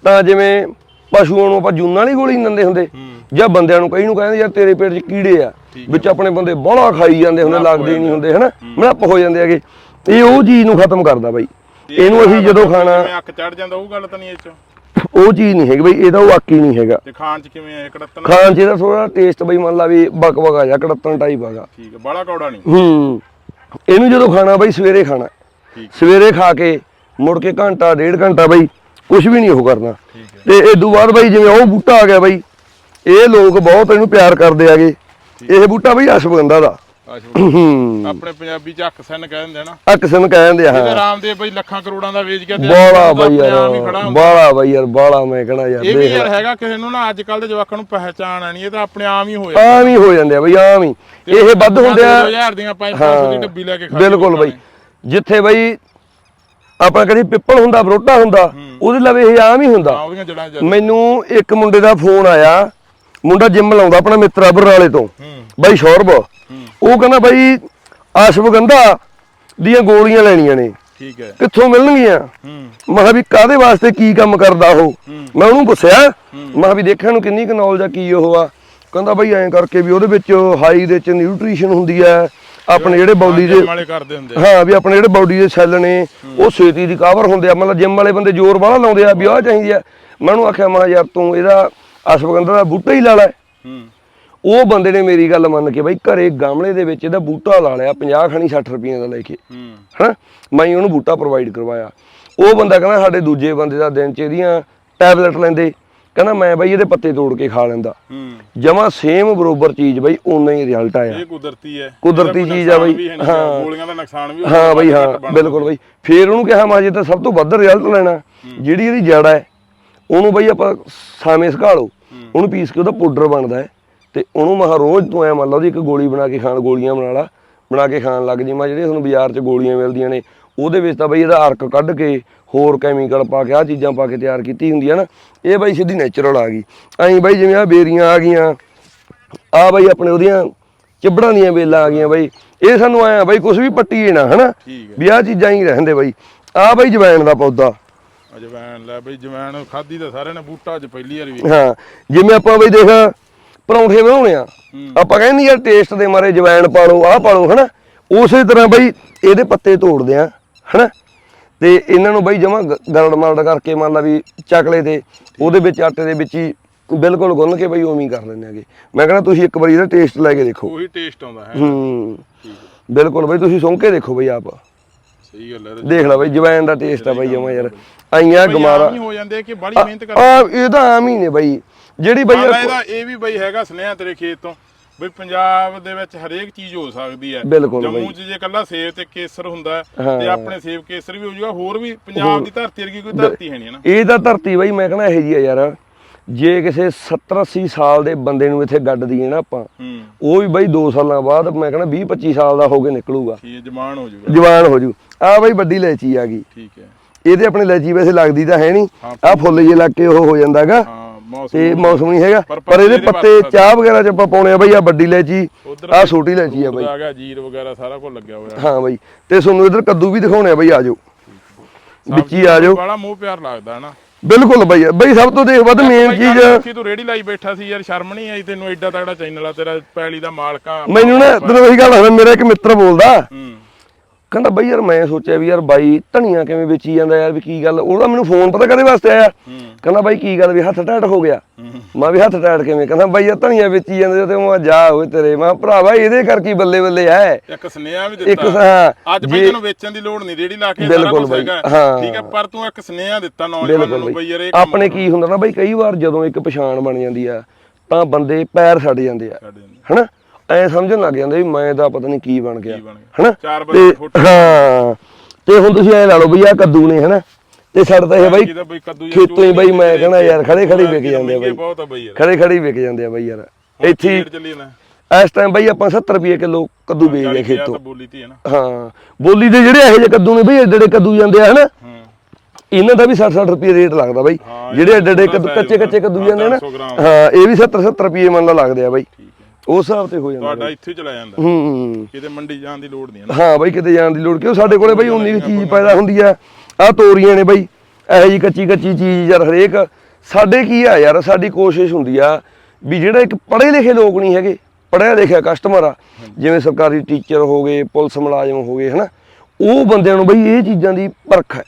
A: ਤਾਂ ਜਿਵੇਂ ਪਸ਼ੂਆਂ ਨੂੰ ਆਪਾਂ ਜੂਨਾਂ ਵਾਲੀ ਗੋਲੀ ਦਿੰਦੇ ਹੁੰਦੇ ਜਾਂ ਬੰਦਿਆਂ ਨੂੰ ਕਈ ਨੂੰ ਕਹਿੰਦੇ ਯਾਰ ਤੇਰੇ ਪੇਟ 'ਚ ਕੀੜੇ ਆ ਵਿੱਚ ਆਪਣੇ ਬੰਦੇ ਬਾਹਲਾ ਖਾਈ ਜਾਂਦੇ ਹੁੰਦੇ ਲੱਗਦੇ ਨਹੀਂ ਹੁੰਦੇ ਹਨਾ? ਮਨੱਪ ਹੋ ਜਾਂਦੇ ਹੈਗੇ। ਇਹ ਉਹ ਚੀਜ਼ ਨੂੰ ਖਤਮ ਕਰਦਾ ਬਾਈ। ਇਹਨੂੰ ਅਸੀਂ ਜਦੋਂ ਖਾਣਾ
B: ਅੱਖ ਚੜ ਜਾਂਦਾ ਉਹ ਗੱਲ ਤਾਂ ਨਹੀਂ ਇਹ ਚ।
A: ਉਹ ਚੀਜ਼ ਨਹੀਂ ਹੈਗੀ ਬਈ ਇਹਦਾ ਉਹ ਆਕੀ ਨਹੀਂ ਹੈਗਾ।
B: ਤੇ ਖਾਣ ਚ ਕਿਵੇਂ ਹੈ ਕੜਤਨ
A: ਖਾਣ 'ਚ ਇਹਦਾ ਥੋੜਾ ਟੇਸਟ ਬਈ ਮੰਨ ਲਾ ਵੀ ਬਕ ਬਕ ਆ ਜਾ ਕੜੱਤਣ ਟਾਈਪ ਹੈਗਾ
B: ਠੀਕ ਹੈ ਬਾਲਾ ਕੌੜਾ ਨਹੀਂ।
A: ਹੂੰ। ਇਹਨੂੰ ਜਦੋਂ ਖਾਣਾ ਬਈ ਸਵੇਰੇ ਖਾਣਾ। ਸਵੇਰੇ ਖਾ ਕੇ ਮੁੜ ਕੇ ਘੰਟਾ ਡੇਢ ਘੰਟਾ ਬਈ ਕੁਝ ਵੀ ਨਹੀਂ ਉਹ ਕਰਨਾ। ਤੇ ਇਹ ਤੋਂ ਬਾਅਦ ਬਈ ਜਿਵੇਂ ਉਹ ਬੂਟਾ ਆ ਗਿਆ ਬਈ ਇਹ ਲੋਕ ਬਹੁਤ ਇਹਨੂੰ ਪਿਆਰ ਕਰਦੇ ਆਗੇ ਇਹ ਬੂਟਾ ਬਈ ਅਸ਼ਵਗੰਧਾ ਦਾ।
B: ਆਪਣੇ ਪੰਜਾਬੀ ਚ ਕਹਿ ਦਿੰਦੇ ਨਾ।
A: ਅਕਸਨ ਕਹਿੰਦੇ ਆ
B: ਇਹਦਾ
A: ਹਾਂ
B: ਰਾਮਦੇਵ ਬਈ ਲੱਖਾਂ ਕਰੋੜਾਂ ਦਾ ਵੇਚ ਗਿਆ ਤੇ
A: ਬਾਲਾ
B: ਆਪਣੇ
A: ਬਈ ਯਾਰ
B: ਆਪ ਹੀ ਖੜਾ ਹੁੰਦਾ।
A: ਬਾਲਾ ਬਈ ਯਾਰ ਬਾਲਾ ਮੈਂ ਕਹਣਾ ਯਾਰ
B: ਇਹ ਵੀ
A: ਦੇਖ
B: ਯਾਰ ਹੈਗਾ ਕਿਸੇ ਨੂੰ ਨਾ ਅੱਜ ਕੱਲ ਦੇ ਜਵਾਕਾਂ ਨੂੰ ਪਹਿਚਾਣ ਆਣੀ ਇਹ ਤਾਂ ਆਪਣੇ ਆਮ ਹੀ ਹੋਇਆ
A: ਆਮ ਹੀ ਹੋ ਜਾਂਦੇ ਆ ਬਈ ਆਮ ਹੀ। ਇਹ ਵੱਧ ਹੁੰਦੇ ਆ।
B: 2000 ਦੀਆਂ 500 ਦੀ ਡੱਬੀ ਲੈ ਕੇ ਖਾ
A: ਬਿਲਕੁਲ ਬਈ। ਜਿੱਥੇ ਬਈ ਆਪਣਾ ਕਦੀ ਪਿੱਪਲ ਹੁੰਦਾ ਬਰੋਟਾ ਹੁੰਦਾ ਉਹਦੇ ਲਵੇ ਇਹ ਆਮ ਹੀ ਹੁੰਦਾ।
B: ਹਾਂ ਉਹਦੀਆਂ ਜੜਾਂ ਚ
A: ਮੈਨੂੰ ਇੱਕ ਮੁੰਡੇ ਦਾ ਫੋਨ ਆਇਆ। ਮੁੰਡਾ ਜਿੰਮ ਲਾਉਂਦਾ ਆਪਣਾ ਮਿੱਤਰ ਬਰਨਾਲੇ ਤੋਂ।
B: ਹੂੰ।
A: ਬਾਈ ਸ਼ੌਰਬ
B: ਹੂੰ।
A: ਉਹ ਕਹਿੰਦਾ ਬਾਈ ਆਸ਼ਵਗੰਧਾ ਦੀਆਂ ਗੋਲੀਆਂ ਲੈਣੀਆਂ ਨੇ।
B: ਠੀਕ ਹੈ।
A: ਕਿੱਥੋਂ ਮਿਲਣਗੀਆਂ?
B: ਹੂੰ।
A: ਮੈਂ ਕਿਹਾ ਵੀ ਕਾਦੇ ਵਾਸਤੇ ਕੀ ਕੰਮ ਕਰਦਾ ਉਹ?
B: ਹੂੰ।
A: ਮੈਂ ਉਹਨੂੰ ਪੁੱਛਿਆ। ਮੈਂ ਕਿਹਾ ਵੀ ਦੇਖਣ ਨੂੰ ਕਿੰਨੀ ਕੁ ਨੌਲੇਜ ਆ ਕੀ ਉਹ ਆ। ਕਹਿੰਦਾ ਬਾਈ ਐਂ ਕਰਕੇ ਵੀ ਉਹਦੇ ਵਿੱਚ ਹਾਈ ਦੇ ਚ ਨਿਊਟ੍ਰੀਸ਼ਨ ਹੁੰਦੀ ਆ ਆਪਣੇ ਜਿਹੜੇ ਬਾਡੀ ਦੇ
B: ਵਾਲੇ ਕਰਦੇ ਹੁੰਦੇ।
A: ਹਾਂ ਵੀ ਆਪਣੇ ਜਿਹੜੇ ਬਾਡੀ ਦੇ ਸੈੱਲ ਨੇ ਉਹ ਛੇਤੀ ਰਿਕਵਰ ਹੁੰਦੇ ਆ। ਮਤਲਬ ਜਿਮ ਵਾਲੇ ਬੰਦੇ ਜ਼ੋਰ ਬਾਹਲਾ ਲਾਉਂਦੇ ਆ ਵੀ ਆਹ ਚਾਹੀਦੀ ਆ। ਮੈਂ ਉਹਨੂੰ ਆਖਿਆ ਮੈਂ ਯਾਰ ਤੂੰ ਇਹਦਾ ਅਸ਼ਵਗੰਧਾ ਦਾ ਬੂਟਾ ਹੀ ਲਾ ਲੈ। ਉਹ ਬੰਦੇ ਨੇ ਮੇਰੀ ਗੱਲ ਮੰਨ ਕੇ ਬਾਈ ਘਰੇ ਗਮਲੇ ਦੇ ਵਿੱਚ ਇਹਦਾ ਬੂਟਾ ਲਾ ਲਿਆ 50 ਖਣੀ 60 ਰੁਪਈਆਂ ਦਾ ਲੈ ਕੇ।
B: ਹੂੰ।
A: ਹਨਾ? ਮੈਂ ਉਹਨੂੰ ਬੂਟਾ ਪ੍ਰੋਵਾਈਡ ਕਰਵਾਇਆ। ਉਹ ਬੰਦਾ ਕਹਿੰਦਾ ਸਾਡੇ ਦੂਜੇ ਬੰਦੇ ਦਾ ਦਿਨ ਚ ਇਹਦੀਆਂ ਟੈਬਲੇਟ ਲੈਂਦੇ। ਕਹਿੰਦਾ ਮੈਂ ਬਾਈ ਇਹਦੇ ਪੱਤੇ ਤੋੜ ਕੇ ਖਾ ਲੈਂਦਾ।
B: ਹੂੰ।
A: ਜਮਾ ਸੇਮ ਬਰੋਬਰ ਚੀਜ਼ ਬਾਈ ਉਨਾ ਹੀ ਰਿਜ਼ਲਟ ਆਇਆ।
B: ਇਹ ਕੁਦਰਤੀ ਹੈ।
A: ਚੀਜ਼ ਆ ਬਈ।
B: ਹੈ। ਗੋਲੀਆਂ ਦਾ ਨੁਕਸਾਨ ਵੀ ਹੋ
A: ਬਈ ਹਾਂ। ਬਿਲਕੁਲ ਬਈ। ਫੇਰ ਉਹਨੂੰ ਕਿਹਾ ਮੈਂ ਜੇ ਤਾਂ ਸਭ ਤੋਂ ਵੱਧ ਰਿਜ਼ਲਟ ਲੈਣਾ। ਜਿਹੜੀ ਇਹਦੀ ਜੜ ਹੈ ਉਹਨੂੰ ਬਈ ਆਪਾਂ ਸਾਵੇਂ ਸੁਕਾ ਉਹਨੂੰ ਪੀਸ ਕੇ ਉਹਦਾ ਪਾਊਡਰ ਬਣਦਾ ਹੈ। ਤੇ ਉਹਨੂੰ ਮਹਾ ਰੋਜ਼ ਤੂੰ ਐ ਮੰਨ ਲਾ ਉਹਦੀ ਇੱਕ ਗੋਲੀ ਬਣਾ ਕੇ ਖਾਣ ਗੋਲੀਆਂ ਬਣਾ ਲਾ ਬਣਾ ਕੇ ਖਾਣ ਲੱਗ ਜੀ ਮੈਂ ਜਿਹੜੇ ਤੁਹਾਨੂੰ ਬਾਜ਼ਾਰ 'ਚ ਗੋਲੀਆਂ ਮਿਲਦੀਆਂ ਨੇ ਉਹਦੇ ਵਿੱਚ ਤਾਂ ਬਈ ਇਹਦਾ ਅਰਕ ਕੱਢ ਕੇ ਹੋਰ ਕੈਮੀਕਲ ਪਾ ਕੇ ਆ ਚੀਜ਼ਾਂ ਪਾ ਕੇ ਤਿਆਰ ਕੀਤੀ ਹੁੰਦੀ ਹੈ ਨਾ ਇਹ ਬਈ ਸਿੱਧੀ ਨੇਚਰਲ ਆ ਗਈ। ਐਂ ਬਈ ਜਿਵੇਂ ਆ ਬੇਰੀਆਂ ਆ ਗਈਆਂ ਆ ਬਈ ਆਪਣੇ ਉਹਦੀਆਂ ਚਿਬੜਾਂ ਦੀਆਂ ਵੇਲਾਂ ਆ ਗਈਆਂ ਬਈ। ਇਹ ਸਾਨੂੰ ਆਇਆ ਬਈ ਕੁਝ ਵੀ ਪੱਟੀਏ ਨਾ ਹਨਾ? ਵੀ ਆ ਚੀਜ਼ਾਂ ਹੀ ਰਹਿੰਦੇ ਬਈ। ਆ ਬਈ ਜਵੈਣ ਦਾ ਪੌਦਾ।
B: ਅਜਵਾਨ ਲੈ ਬਈ ਜਵਾਨ ਖਾਦੀ ਤਾਂ ਸਾਰਿਆਂ ਨੇ ਬੂਟਾ ਅੱਜ ਪਹਿਲੀ ਵਾਰ ਵੀ
A: ਹਾਂ ਜਿਵੇਂ ਆਪਾਂ ਬਈ ਦੇਖ ਪਰੌਂਠੇ ਬਣਾਉਣੇ ਆ। ਆਪਾਂ ਕਹਿੰਦੇ ਯਾਰ ਟੇਸਟ ਦੇ ਮਾਰੇ ਜਵੈਣ ਪਾ ਲਓ ਆਹ ਪਾ ਲਓ ਹਨਾ? ਉਸੇ ਤਰ੍ਹਾਂ ਬਈ ਇਹਦੇ ਪੱਤੇ ਤੋੜਦੇ ਆ ਹਨਾ? ਤੇ ਇਹਨਾਂ ਨੂੰ ਬਈ ਜਮਾ ਗਰੜ ਮਰੜ ਕਰਕੇ ਮੰਨ ਲਾ ਵੀ ਚਕਲੇ ਤੇ ਉਹਦੇ ਵਿੱਚ ਆਟੇ ਦੇ ਵਿੱਚ ਹੀ ਬਿਲਕੁਲ ਗੁੰਨ ਕੇ ਬਈ ਉਵੇਂ ਹੀ ਕਰ ਲੈਂਦੇ ਆਗੇ ਮੈਂ ਕਹਿੰਦਾ ਤੁਸੀਂ ਇੱਕ ਵਾਰੀ ਇਹਦਾ ਟੇਸਟ ਲੈ ਕੇ ਦੇਖੋ।
B: ਉਹੀ ਟੇਸਟ ਆਉਂਦਾ ਹੈ।
A: ਹੂੰ। ਬਿਲਕੁਲ ਬਈ ਤੁਸੀਂ ਸੁੰਘ ਕੇ ਦੇਖੋ ਬਈ ਆਪ।
B: ਸਹੀ ਗੱਲ ਹੈ।
A: ਦੇਖ ਲੈ ਬਈ ਜਵੈਣ ਦਾ ਟੇਸਟ ਆ ਬਈ ਜਮਾ ਯਾਰ। ਆਈਆਂ ਗਮਾਰਾ
B: ਹੀ ਜਾਂਦੇ ਕਿ ਬੜੀ ਮਿਹਨਤ ਕਰ
A: ਆ ਇਹ ਤਾਂ ਆਮ ਹੀ ਨੇ ਬਈ। ਜਿਹੜੀ ਬਈ
B: ਆਲਾ
A: ਯਾਰ
B: ਇਹਦਾ ਇਹ ਵੀ ਬਈ ਹੈਗਾ ਸੁਨੇਹਾ ਤੇਰੇ ਖੇਤ ਤੋਂ। ਬਈ ਪੰਜਾਬ ਦੇ ਵਿੱਚ ਹਰੇਕ ਚੀਜ਼ ਹੋ ਸਕਦੀ ਹੈ।
A: ਬਿਲਕੁਲ
B: ਜੰਮੂ। 'ਚ ਜੇ ਕੱਲਾ ਸੇਬ ਤੇ ਕੇਸਰ ਹੁੰਦਾ ਹੈ। ਤੇ ਆਪਣੇ ਸੇਬ ਕੇਸਰ ਵੀ ਹੋ ਜਾਊਗਾ ਹੋਰ ਵੀ ਪੰਜਾਬ ਦੀ ਧਰਤੀ ਵਰਗੀ ਕੋਈ ਧਰਤੀ ਹੈ ਨਹੀਂ ਨਾ?
A: ਇਹ ਤਾਂ ਧਰਤੀ ਬਈ ਮੈਂ ਕਹਿੰਦਾ ਇਹੋ ਜੀ ਆ ਯਾਰ। ਜੇ ਕਿਸੇ 70 80 ਸਾਲ ਦੇ ਬੰਦੇ ਨੂੰ ਇੱਥੇ ਗੱਡ ਦਈਏ ਨਾ ਆਪਾਂ
B: ਹੂੰ।
A: ਉਹ ਵੀ ਬਈ 2 ਸਾਲਾਂ ਬਾਅਦ ਮੈਂ ਕਹਿੰਦਾ 20 25 ਸਾਲ ਦਾ ਹੋ ਕੇ ਨਿਕਲੂਗਾ।
B: ਠੀਕ ਹੈ ਜਮਾਨ ਹੋ ਜਾਊਗਾ
A: ਜਵਾਨ ਹੋ ਜੂ। ਆ ਬਈ ਵੱਡੀ ਲੈਚੀ ਆ ਗਈ।
B: ਠੀਕ ਹੈ।
A: ਇਹਦੇ ਆਪਣੇ ਲੈਚੀ ਵੈਸੇ ਲੱਗਦੀ ਤਾਂ ਹੈ ਨਹੀਂ। ਆ ਫੁੱਲ ਜੇ ਲੱਗ ਕੇ ਉਹ ਹੋ ਜਾਂਦਾਗਾ।
B: ਹਾਂ।
A: ਤੇ ਮੌਸਮ ਨਹੀਂ ਹੈਗਾ।
B: ਪਰ
A: ਇਹਦੇ ਪੱਤੇ ਚਾਹ ਵਗੈਰਾ ਚ ਆਪਾਂ ਪਾਉਣੇ ਆ ਬਈ ਆ ਵੱਡੀ ਲੈਚੀ ਆ ਛੋਟੀ ਲੈਚੀ ਆ ਬਈ।
B: ਆ ਗਿਆ ਜੀਰ ਵਗੈਰਾ ਸਾਰਾ ਕੁਝ ਲੱਗਿਆ ਹੋਇਆ।
A: ਹਾਂ ਬਈ ਤੇ ਤੁਹਾਨੂੰ ਇਧਰ ਕੱਦੂ ਵੀ ਦਿਖਾਉਣੇ ਆ ਬਈ ਆਜੋ ਵਿੱਚ ਹੀ ਆਜੋ
B: ਬੜਾ ਮੂੰਹ ਪਿਆਰ ਲੱਗਦਾ ਨਾ।
A: ਬਿਲਕੁਲ ਬਈ ਬਈ ਸਭ ਤੋਂ ਦੇਖ ਵੱਧ ਮੇਨ ਚੀਜ਼
B: ਦੇਖੀ ਤੂੰ ਰੇੜੀ ਲਾਈ ਬੈਠਾ ਸੀ ਯਾਰ ਸ਼ਰਮ ਨਹੀਂ ਆਈ ਤੈਨੂੰ ਐਡਾ ਤਗੜਾ ਚੈਨਲ ਆ ਤੇਰਾ ਪੈਲੀ ਦਾ ਮਾਲਕਾ।
A: ਮੈਨੂੰ ਨਾ ਤੈਨੂੰ ਉਹੀ ਗੱਲ ਹੋਵੇ ਮੇਰਾ ਇੱਕ ਮਿੱਤਰ ਬੋਲਦਾ।
B: ਹੂੰ।
A: ਕਹਿੰਦਾ ਬਈ ਯਾਰ ਮੈਂ ਸੋਚਿਆ ਵੀ ਯਾਰ ਬਾਈ ਧਣੀਆਂ ਕਿਵੇਂ ਵੇਚੀ ਜਾਂਦਾ ਯਾਰ ਵੀ ਕੀ ਗੱਲ ਉਹਦਾ ਮੈਨੂੰ ਫੋਨ ਪਤਾ ਕਦੇ ਵਾਸਤੇ ਆਇਆ।
B: ਹੂੰ।
A: ਕਹਿੰਦਾ ਬਾਈ ਕੀ ਗੱਲ ਵੀ ਹੱਥ ਟੈਟ ਹੋ ਗਿਆ।
B: ਹੂੰ।
A: ਮੈਂ ਵੀ ਹੱਥ ਟੈਟ ਕਿਵੇਂ ਕਹਿੰਦਾ ਬਾਈ ਯਾਰ ਧਣੀਆਂ ਵੇਚੀ ਜਾਂਦੇ ਤੇ ਮੈਂ ਜਾ ਹੋਏ ਤੇਰੇ ਮੈਂ ਭਰਾਵਾ ਇਹਦੇ ਕਰਕੇ ਹੀ ਬੱਲੇ ਬੱਲੇ ਐ
B: ਇੱਕ ਸੁਨੇਹਾ ਵੀ
A: ਇੱਕ
B: ਦਿੱਤਾ।
A: ਹਾਂ
B: ਅੱਜ ਬਈ ਤੈਨੂੰ ਵੇਚਣ ਦੀ ਲੋੜ ਨਹੀਂ ਰੇੜੀ ਲਾ ਕੇ ਸਾਰਾ
A: ਬਿਲਕੁਲ
B: ਕੁਝ ਹੈਗਾ।
A: ਹਾਂ।
B: ਠੀਕ ਹੈ ਪਰ ਤੂੰ ਇੱਕ ਸੁਨੇਹਾ ਦਿੱਤਾ ਨੌਜਵਾਨਾਂ ਨੂੰ ਬਈ। ਯਾਰ ਇਹ
A: ਆਪਣੇ ਕੀ ਹੁੰਦਾ ਨਾ ਬਈ ਕਈ ਵਾਰ ਜਦੋਂ ਇੱਕ ਪਛਾਣ ਬਣ ਜਾਂਦੀ ਆ ਤਾਂ ਬੰਦੇ ਪੈਰ ਛੱਡ ਜਾਂਦੇ ਆ। ਹਨਾ? ਐ ਸਮਝਣ ਲੱਗ ਜਾਂਦੇ ਵੀ ਮੈਂ ਤਾਂ ਪਤਾ ਨਹੀਂ ਕੀ ਬਣ ਗਿਆ ਹਨਾ? ਤੇ ਹਾਂ ਤੇ ਹੁਣ ਤੁਸੀਂ ਐ ਲਾ ਲਓ ਬਈ ਆ ਕੱਦੂ ਨੇ ਹਨਾ? ਤੇ ਸਾਡੇ ਤਾਂ ਇਹ ਬਈ ਖੇਤੋਂ ਹੀ ਬਈ ਮੈਂ ਕਹਿੰਦਾ ਯਾਰ ਖੜੇ ਖੜੇ ਵਿਕ ਜਾਂਦੇ ਆ
B: ਬਈ।
A: ਖੜੇ ਖੜੇ ਵਿਕ ਜਾਂਦੇ ਆ ਬਈ ਯਾਰ। ਇੱਥੇ ਇਸ ਟਾਈਮ ਬਈ ਆਪਾਂ 70 ਰੁਪਏ ਕਿਲੋ ਕੱਦੂ ਵੇਚਦੇ ਖੇਤੋਂ।
B: ਹੈ
A: ਬੋਲੀ ਦੇ ਜਿਹੜੇ ਇਹੋ ਜਿਹੇ ਕੱਦੂ ਨੇ ਬਈ ਜਿਹੜੇ ਕੱਦੂ ਜਾਂਦੇ ਆ ਹਨਾ? ਇਹਨਾਂ ਦਾ ਵੀ 60-60 ਰੁਪਏ ਰੇਟ ਲੱਗਦਾ ਬਾਈ। ਜਿਹੜੇ ਐਡੇ ਐਡੇ ਕੱਚੇ ਕੱਚੇ ਕੱਦੂ ਜਾਂਦੇ ਨਾ।
B: 400 ਗ੍ਰਾਮ।
A: ਹਾਂ ਇਹ ਵੀ 70-70 ਰੁਪਏ ਮੰਨ ਲਾ ਲੱਗਦੇ ਆ ਬਾਈ। ਉਸ ਹਿਸਾਬ ਤੇ ਹੋ ਜਾਂਦਾ
B: ਤੁਹਾਡਾ ਇੱਥੇ ਚਲਾ ਜਾਂਦਾ।
A: ਹੂੰ
B: ਕਿਤੇ ਮੰਡੀ ਜਾਣ ਦੀ ਲੋੜ ਨਹੀਂ ਹੈ
A: ਬਾਈ ਕਿਤੇ ਜਾਣ ਦੀ ਲੋੜ ਕਿਉਂ? ਸਾਡੇ ਕੋਲੇ ਬਾਈ ਉਨੀ ਚੀਜ਼ ਪੈਦਾ ਹੁੰਦੀ ਆ। ਆ ਤੋਰੀਆਂ ਨੇ ਬਾਈ। ਇਹੋ ਜੀ ਕੱਚੀ ਕੱਚੀ ਚੀਜ਼ ਯਾਰ ਹਰੇਕ। ਸਾਡੇ ਕੀ ਆ ਯਾਰ ਸਾਡੀ ਕੋਸ਼ਿਸ਼ ਹੁੰਦੀ ਆ ਵੀ ਜਿਹੜਾ ਇੱਕ ਪੜ੍ਹੇ ਲਿਖੇ ਲੋਕ ਨਹੀਂ ਹੈਗੇ ਪੜ੍ਹਿਆ ਲਿਖਿਆ ਕਸਟਮਰ ਆ ਜਿਵੇਂ ਸਰਕਾਰੀ ਟੀਚਰ ਹੋ ਗਏ ਪੁਲਿਸ ਮੁਲਾਜ਼ਮ ਹੋ ਗਏ ਹਨਾ। ਉਹ ਬੰਦਿਆਂ ਨੂੰ ਬਈ ਇਹ ਚੀਜ਼ਾਂ ਦੀ ਪਰਖ ਹੈ।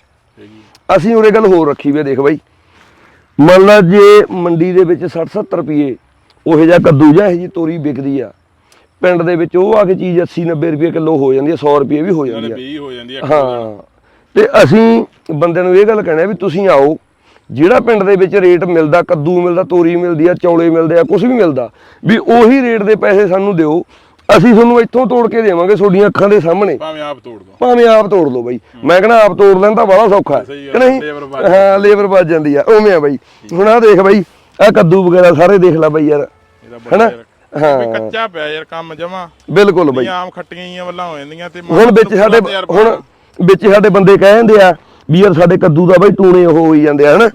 A: ਅਸੀਂ ਉਰੇ ਗੱਲ ਹੋਰ ਰੱਖੀ ਵੀ ਦੇਖ ਬਾਈ। ਮੰਨ ਲਾ ਜੇ ਮੰਡੀ ਦੇ ਵਿੱਚ 60 70 ਰੁਪਏ ਉਹੋ ਜਿਹਾ ਕੱਦੂ ਜਾਂ ਇਹੋ ਜੀ ਤੋਰੀ ਵਿਕਦੀ ਆ। ਪਿੰਡ ਦੇ ਵਿੱਚ ਉਹ ਆ ਕੇ ਚੀਜ਼ 80 90 ਰੁਪਏ ਕਿਲੋ ਹੋ ਜਾਂਦੀ ਆ 100 ਰੁਪਏ ਵੀ ਹੋ ਜਾਂਦੀ
B: ਨਾਲੇ
A: ਆ।
B: 20 ਹੋ ਜਾਂਦੀ ਹੈ।
A: ਹਾਂ ਤੇ ਅਸੀਂ ਬੰਦੇ ਨੂੰ ਇਹ ਗੱਲ ਕਹਿਣਾ ਵੀ ਤੁਸੀਂ ਆਓ ਜਿਹੜਾ ਪਿੰਡ ਦੇ ਵਿੱਚ ਰੇਟ ਮਿਲਦਾ ਕੱਦੂ ਮਿਲਦਾ ਤੋਰੀ ਮਿਲਦੀ ਆ ਚੌਲੇ ਮਿਲਦੇ ਆ ਕੁਝ ਵੀ ਮਿਲਦਾ ਵੀ ਉਹੀ ਰੇਟ ਦੇ ਪੈਸੇ ਸਾਨੂੰ ਦਿਓ ਅਸੀਂ ਤੁਹਾਨੂੰ ਇੱਥੋਂ ਤੋੜ ਕੇ ਦੇਵਾਂਗੇ ਤੁਹਾਡੀਆਂ ਅੱਖਾਂ ਦੇ ਸਾਹਮਣੇ।
B: ਭਾਵੇਂ ਆਪ ਤੋੜ ਦੋ।
A: ਭਾਵੇਂ ਆਪ ਤੋੜ ਲਓ ਬਾਈ। ਮੈਂ ਕਹਿੰਦਾ ਆਪ ਤੋੜ ਲੈਣ ਤਾਂ ਬੜਾ ਸੌਖਾ ਹੈ
B: ਸਹੀ
A: ਕਿ
B: ਗੱਲ ਹੈ,
A: ਨਹੀਂ
B: labor
A: ਹਾਂ ਲੇਬਰ ਵੱਜ ਜਾਂਦੀ ਆ ਉਵੇਂ ਆ ਬਾਈ। ਹੁਣ ਆ ਦੇਖ ਬਾਈ ਆ ਕੱਦੂ ਵਗੈਰਾ ਸਾਰੇ ਦੇਖ ਲੈ ਬਾਈ ਯਾਰ।
B: ਇਹਦਾ ਬੜਾ
A: ਹਨਾ?
B: ਯਾਰ
A: ਹਾਂ।
B: ਵੀ ਕੱਚਾ ਪਿਆ ਯਾਰ ਕੰਮ ਜਮਾ।
A: ਬਿਲਕੁਲ ਬਾਈ।
B: ਆਮ ਖੱਟੀਆਂ ਹੀ ਵੱਲਾਂ ਹੋ ਜਾਂਦੀਆਂ ਤੇ
A: ਹੁਣ ਵਿੱਚ ਸਾਡੇ ਹੁਣ ਵਿੱਚ ਸਾਡੇ ਬੰਦੇ ਕਹਿ ਜਾਂਦੇ ਆ ਵੀ ਯਾਰ ਸਾਡੇ ਕੱਦੂ ਦਾ ਬਾਈ ਟੂਣੇ ਉਹ ਹੋਈ ਜਾਂਦੇ ਆ ਹਨਾ?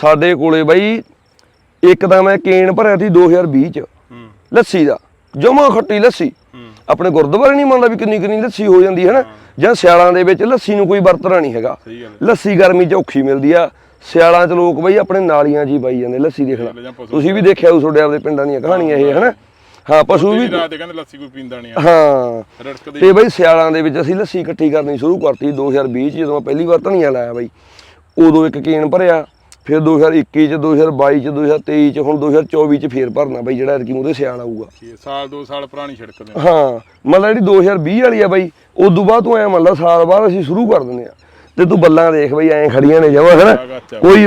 A: ਸਾਡੇ ਕੋਲੇ ਬਾਈ ਇੱਕ ਤਾਂ ਮੈਂ ਕੇਨ ਭਰਿਆ ਸੀ 2020 ਚ।
B: ਹੂੰ।
A: ਲੱਸੀ ਦਾ। ਜਮਾ ਖੱਟੀ ਲੱਸੀ।
B: ਹੂੰ।
A: ਆਪਣੇ ਗੁਰਦੁਆਰੇ ਨਹੀਂ ਮੰਨਦਾ ਵੀ ਕਿੰਨੀ ਕਿੰਨੀ ਲੱਸੀ ਹੋ ਜਾਂਦੀ ਹੈ। ਨਾ ਜਾਂ ਸਿਆਲਾਂ ਦੇ ਵਿੱਚ ਲੱਸੀ ਨੂੰ ਕੋਈ ਵਰਤਣਾ ਨਹੀਂ ਹੈਗਾ।
B: ਸਹੀ ਗੱਲ ਹੈ।
A: ਲੱਸੀ ਗਰਮੀ ਚ ਔਖੀ ਮਿਲਦੀ ਆ। ਸਿਆਲਾਂ ਚ ਲੋਕ ਬਈ ਆਪਣੇ ਨਾਲੀਆਂ 'ਚ ਹੀ ਪਾਈ ਜਾਂਦੇ ਲੱਸੀ ਦੇਖ
B: ਜਾਂ
A: ਲੈ
B: ਪਸ਼ੂ
A: ਤੁਸੀਂ ਵੀ ਦੇਖਿਆ ਹੋ ਤੁਹਾਡੇ ਆਪਦੇ ਪਿੰਡਾਂ ਦੀਆਂ ਕਹਾਣੀਆਂ ਇਹ ਹਨਾ? ਹਾਂ ਪਸ਼ੂ ਵੀ
B: ਰਾਤ ਦੇ ਕਹਿੰਦੇ ਲੱਸੀ ਕੋਈ ਪੀਂਦਾ ਨਹੀਂ
A: ਹਾਂ। ਤੇ ਬਈ ਸਿਆਲਾਂ ਦੇ ਵਿੱਚ ਅਸੀਂ ਲੱਸੀ ਇਕੱਠੀ ਕਰਨੀ ਸ਼ੁਰੂ ਕਰਤੀ 2020 ਚ ਜਦੋਂ ਮੈਂ ਪਹਿਲੀ ਵਾਰ ਧਨੀਆ ਲਾਇਆ ਬਈ। ਉਦੋਂ ਇੱਕ ਕੇਨ ਭਰਿਆ ਫਿਰ 2021 ਚ 2022 ਚ 2023 ਚ ਹੁਣ 2024 ਚ ਫੇਰ ਭਰਨਾ ਬਈ ਜਿਹੜਾ ਐਰਕੀ ਉਹਦੇ ਸਿਆਲ ਆਊਗਾ।
B: ਛੇ ਸਾਲ ਦੋ ਸਾਲ ਪੁਰਾਣੀ ਛਿੜਕਦੇ।
A: ਹਾਂ ਮਤਲਬ ਜਿਹੜੀ 2020 ਵਾਲੀ ਆ ਬਾਈ ਉਦੋਂ ਬਾਅਦ ਤੂੰ ਐ ਮੰਨ ਲਾ ਸਾਲ ਬਾਅਦ ਅਸੀਂ ਸ਼ੁਰੂ ਕਰ ਦਿੰਦੇ ਆ। ਤੇ ਤੂੰ ਬੱਲਾਂ ਦੇਖ ਬਈ ਐ ਖੜੀਆਂ ਨੇ ਜਮਾ ਹਨਾ? ਕੋਈ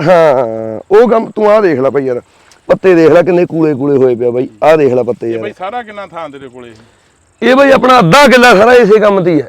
A: ਹਾਂ ਉਹ ਕੰਮ ਤੂੰ ਆ ਦੇਖ ਲੈ ਬਈ ਯਾਰ ਪੱਤੇ ਦੇਖ ਲੈ ਕਿੰਨੇ ਕੂਲੇ ਕੂਲੇ ਹੋਏ ਪਿਆ ਬਾਈ ਆ ਦੇਖ ਲੈ ਪੱਤੇ
B: ਇਹ
A: ਯਾਰ।
B: ਬਈ ਸਾਰਾ ਕਿੰਨਾ ਥਾਂ ਤੇਰੇ ਕੋਲੇ?
A: ਇਹ ਬਈ ਆਪਣਾ ਅੱਧਾ ਕਿੱਲਾ ਸਾਰਾ ਇਸੇ ਕੰਮ ਤੇ ਹੀ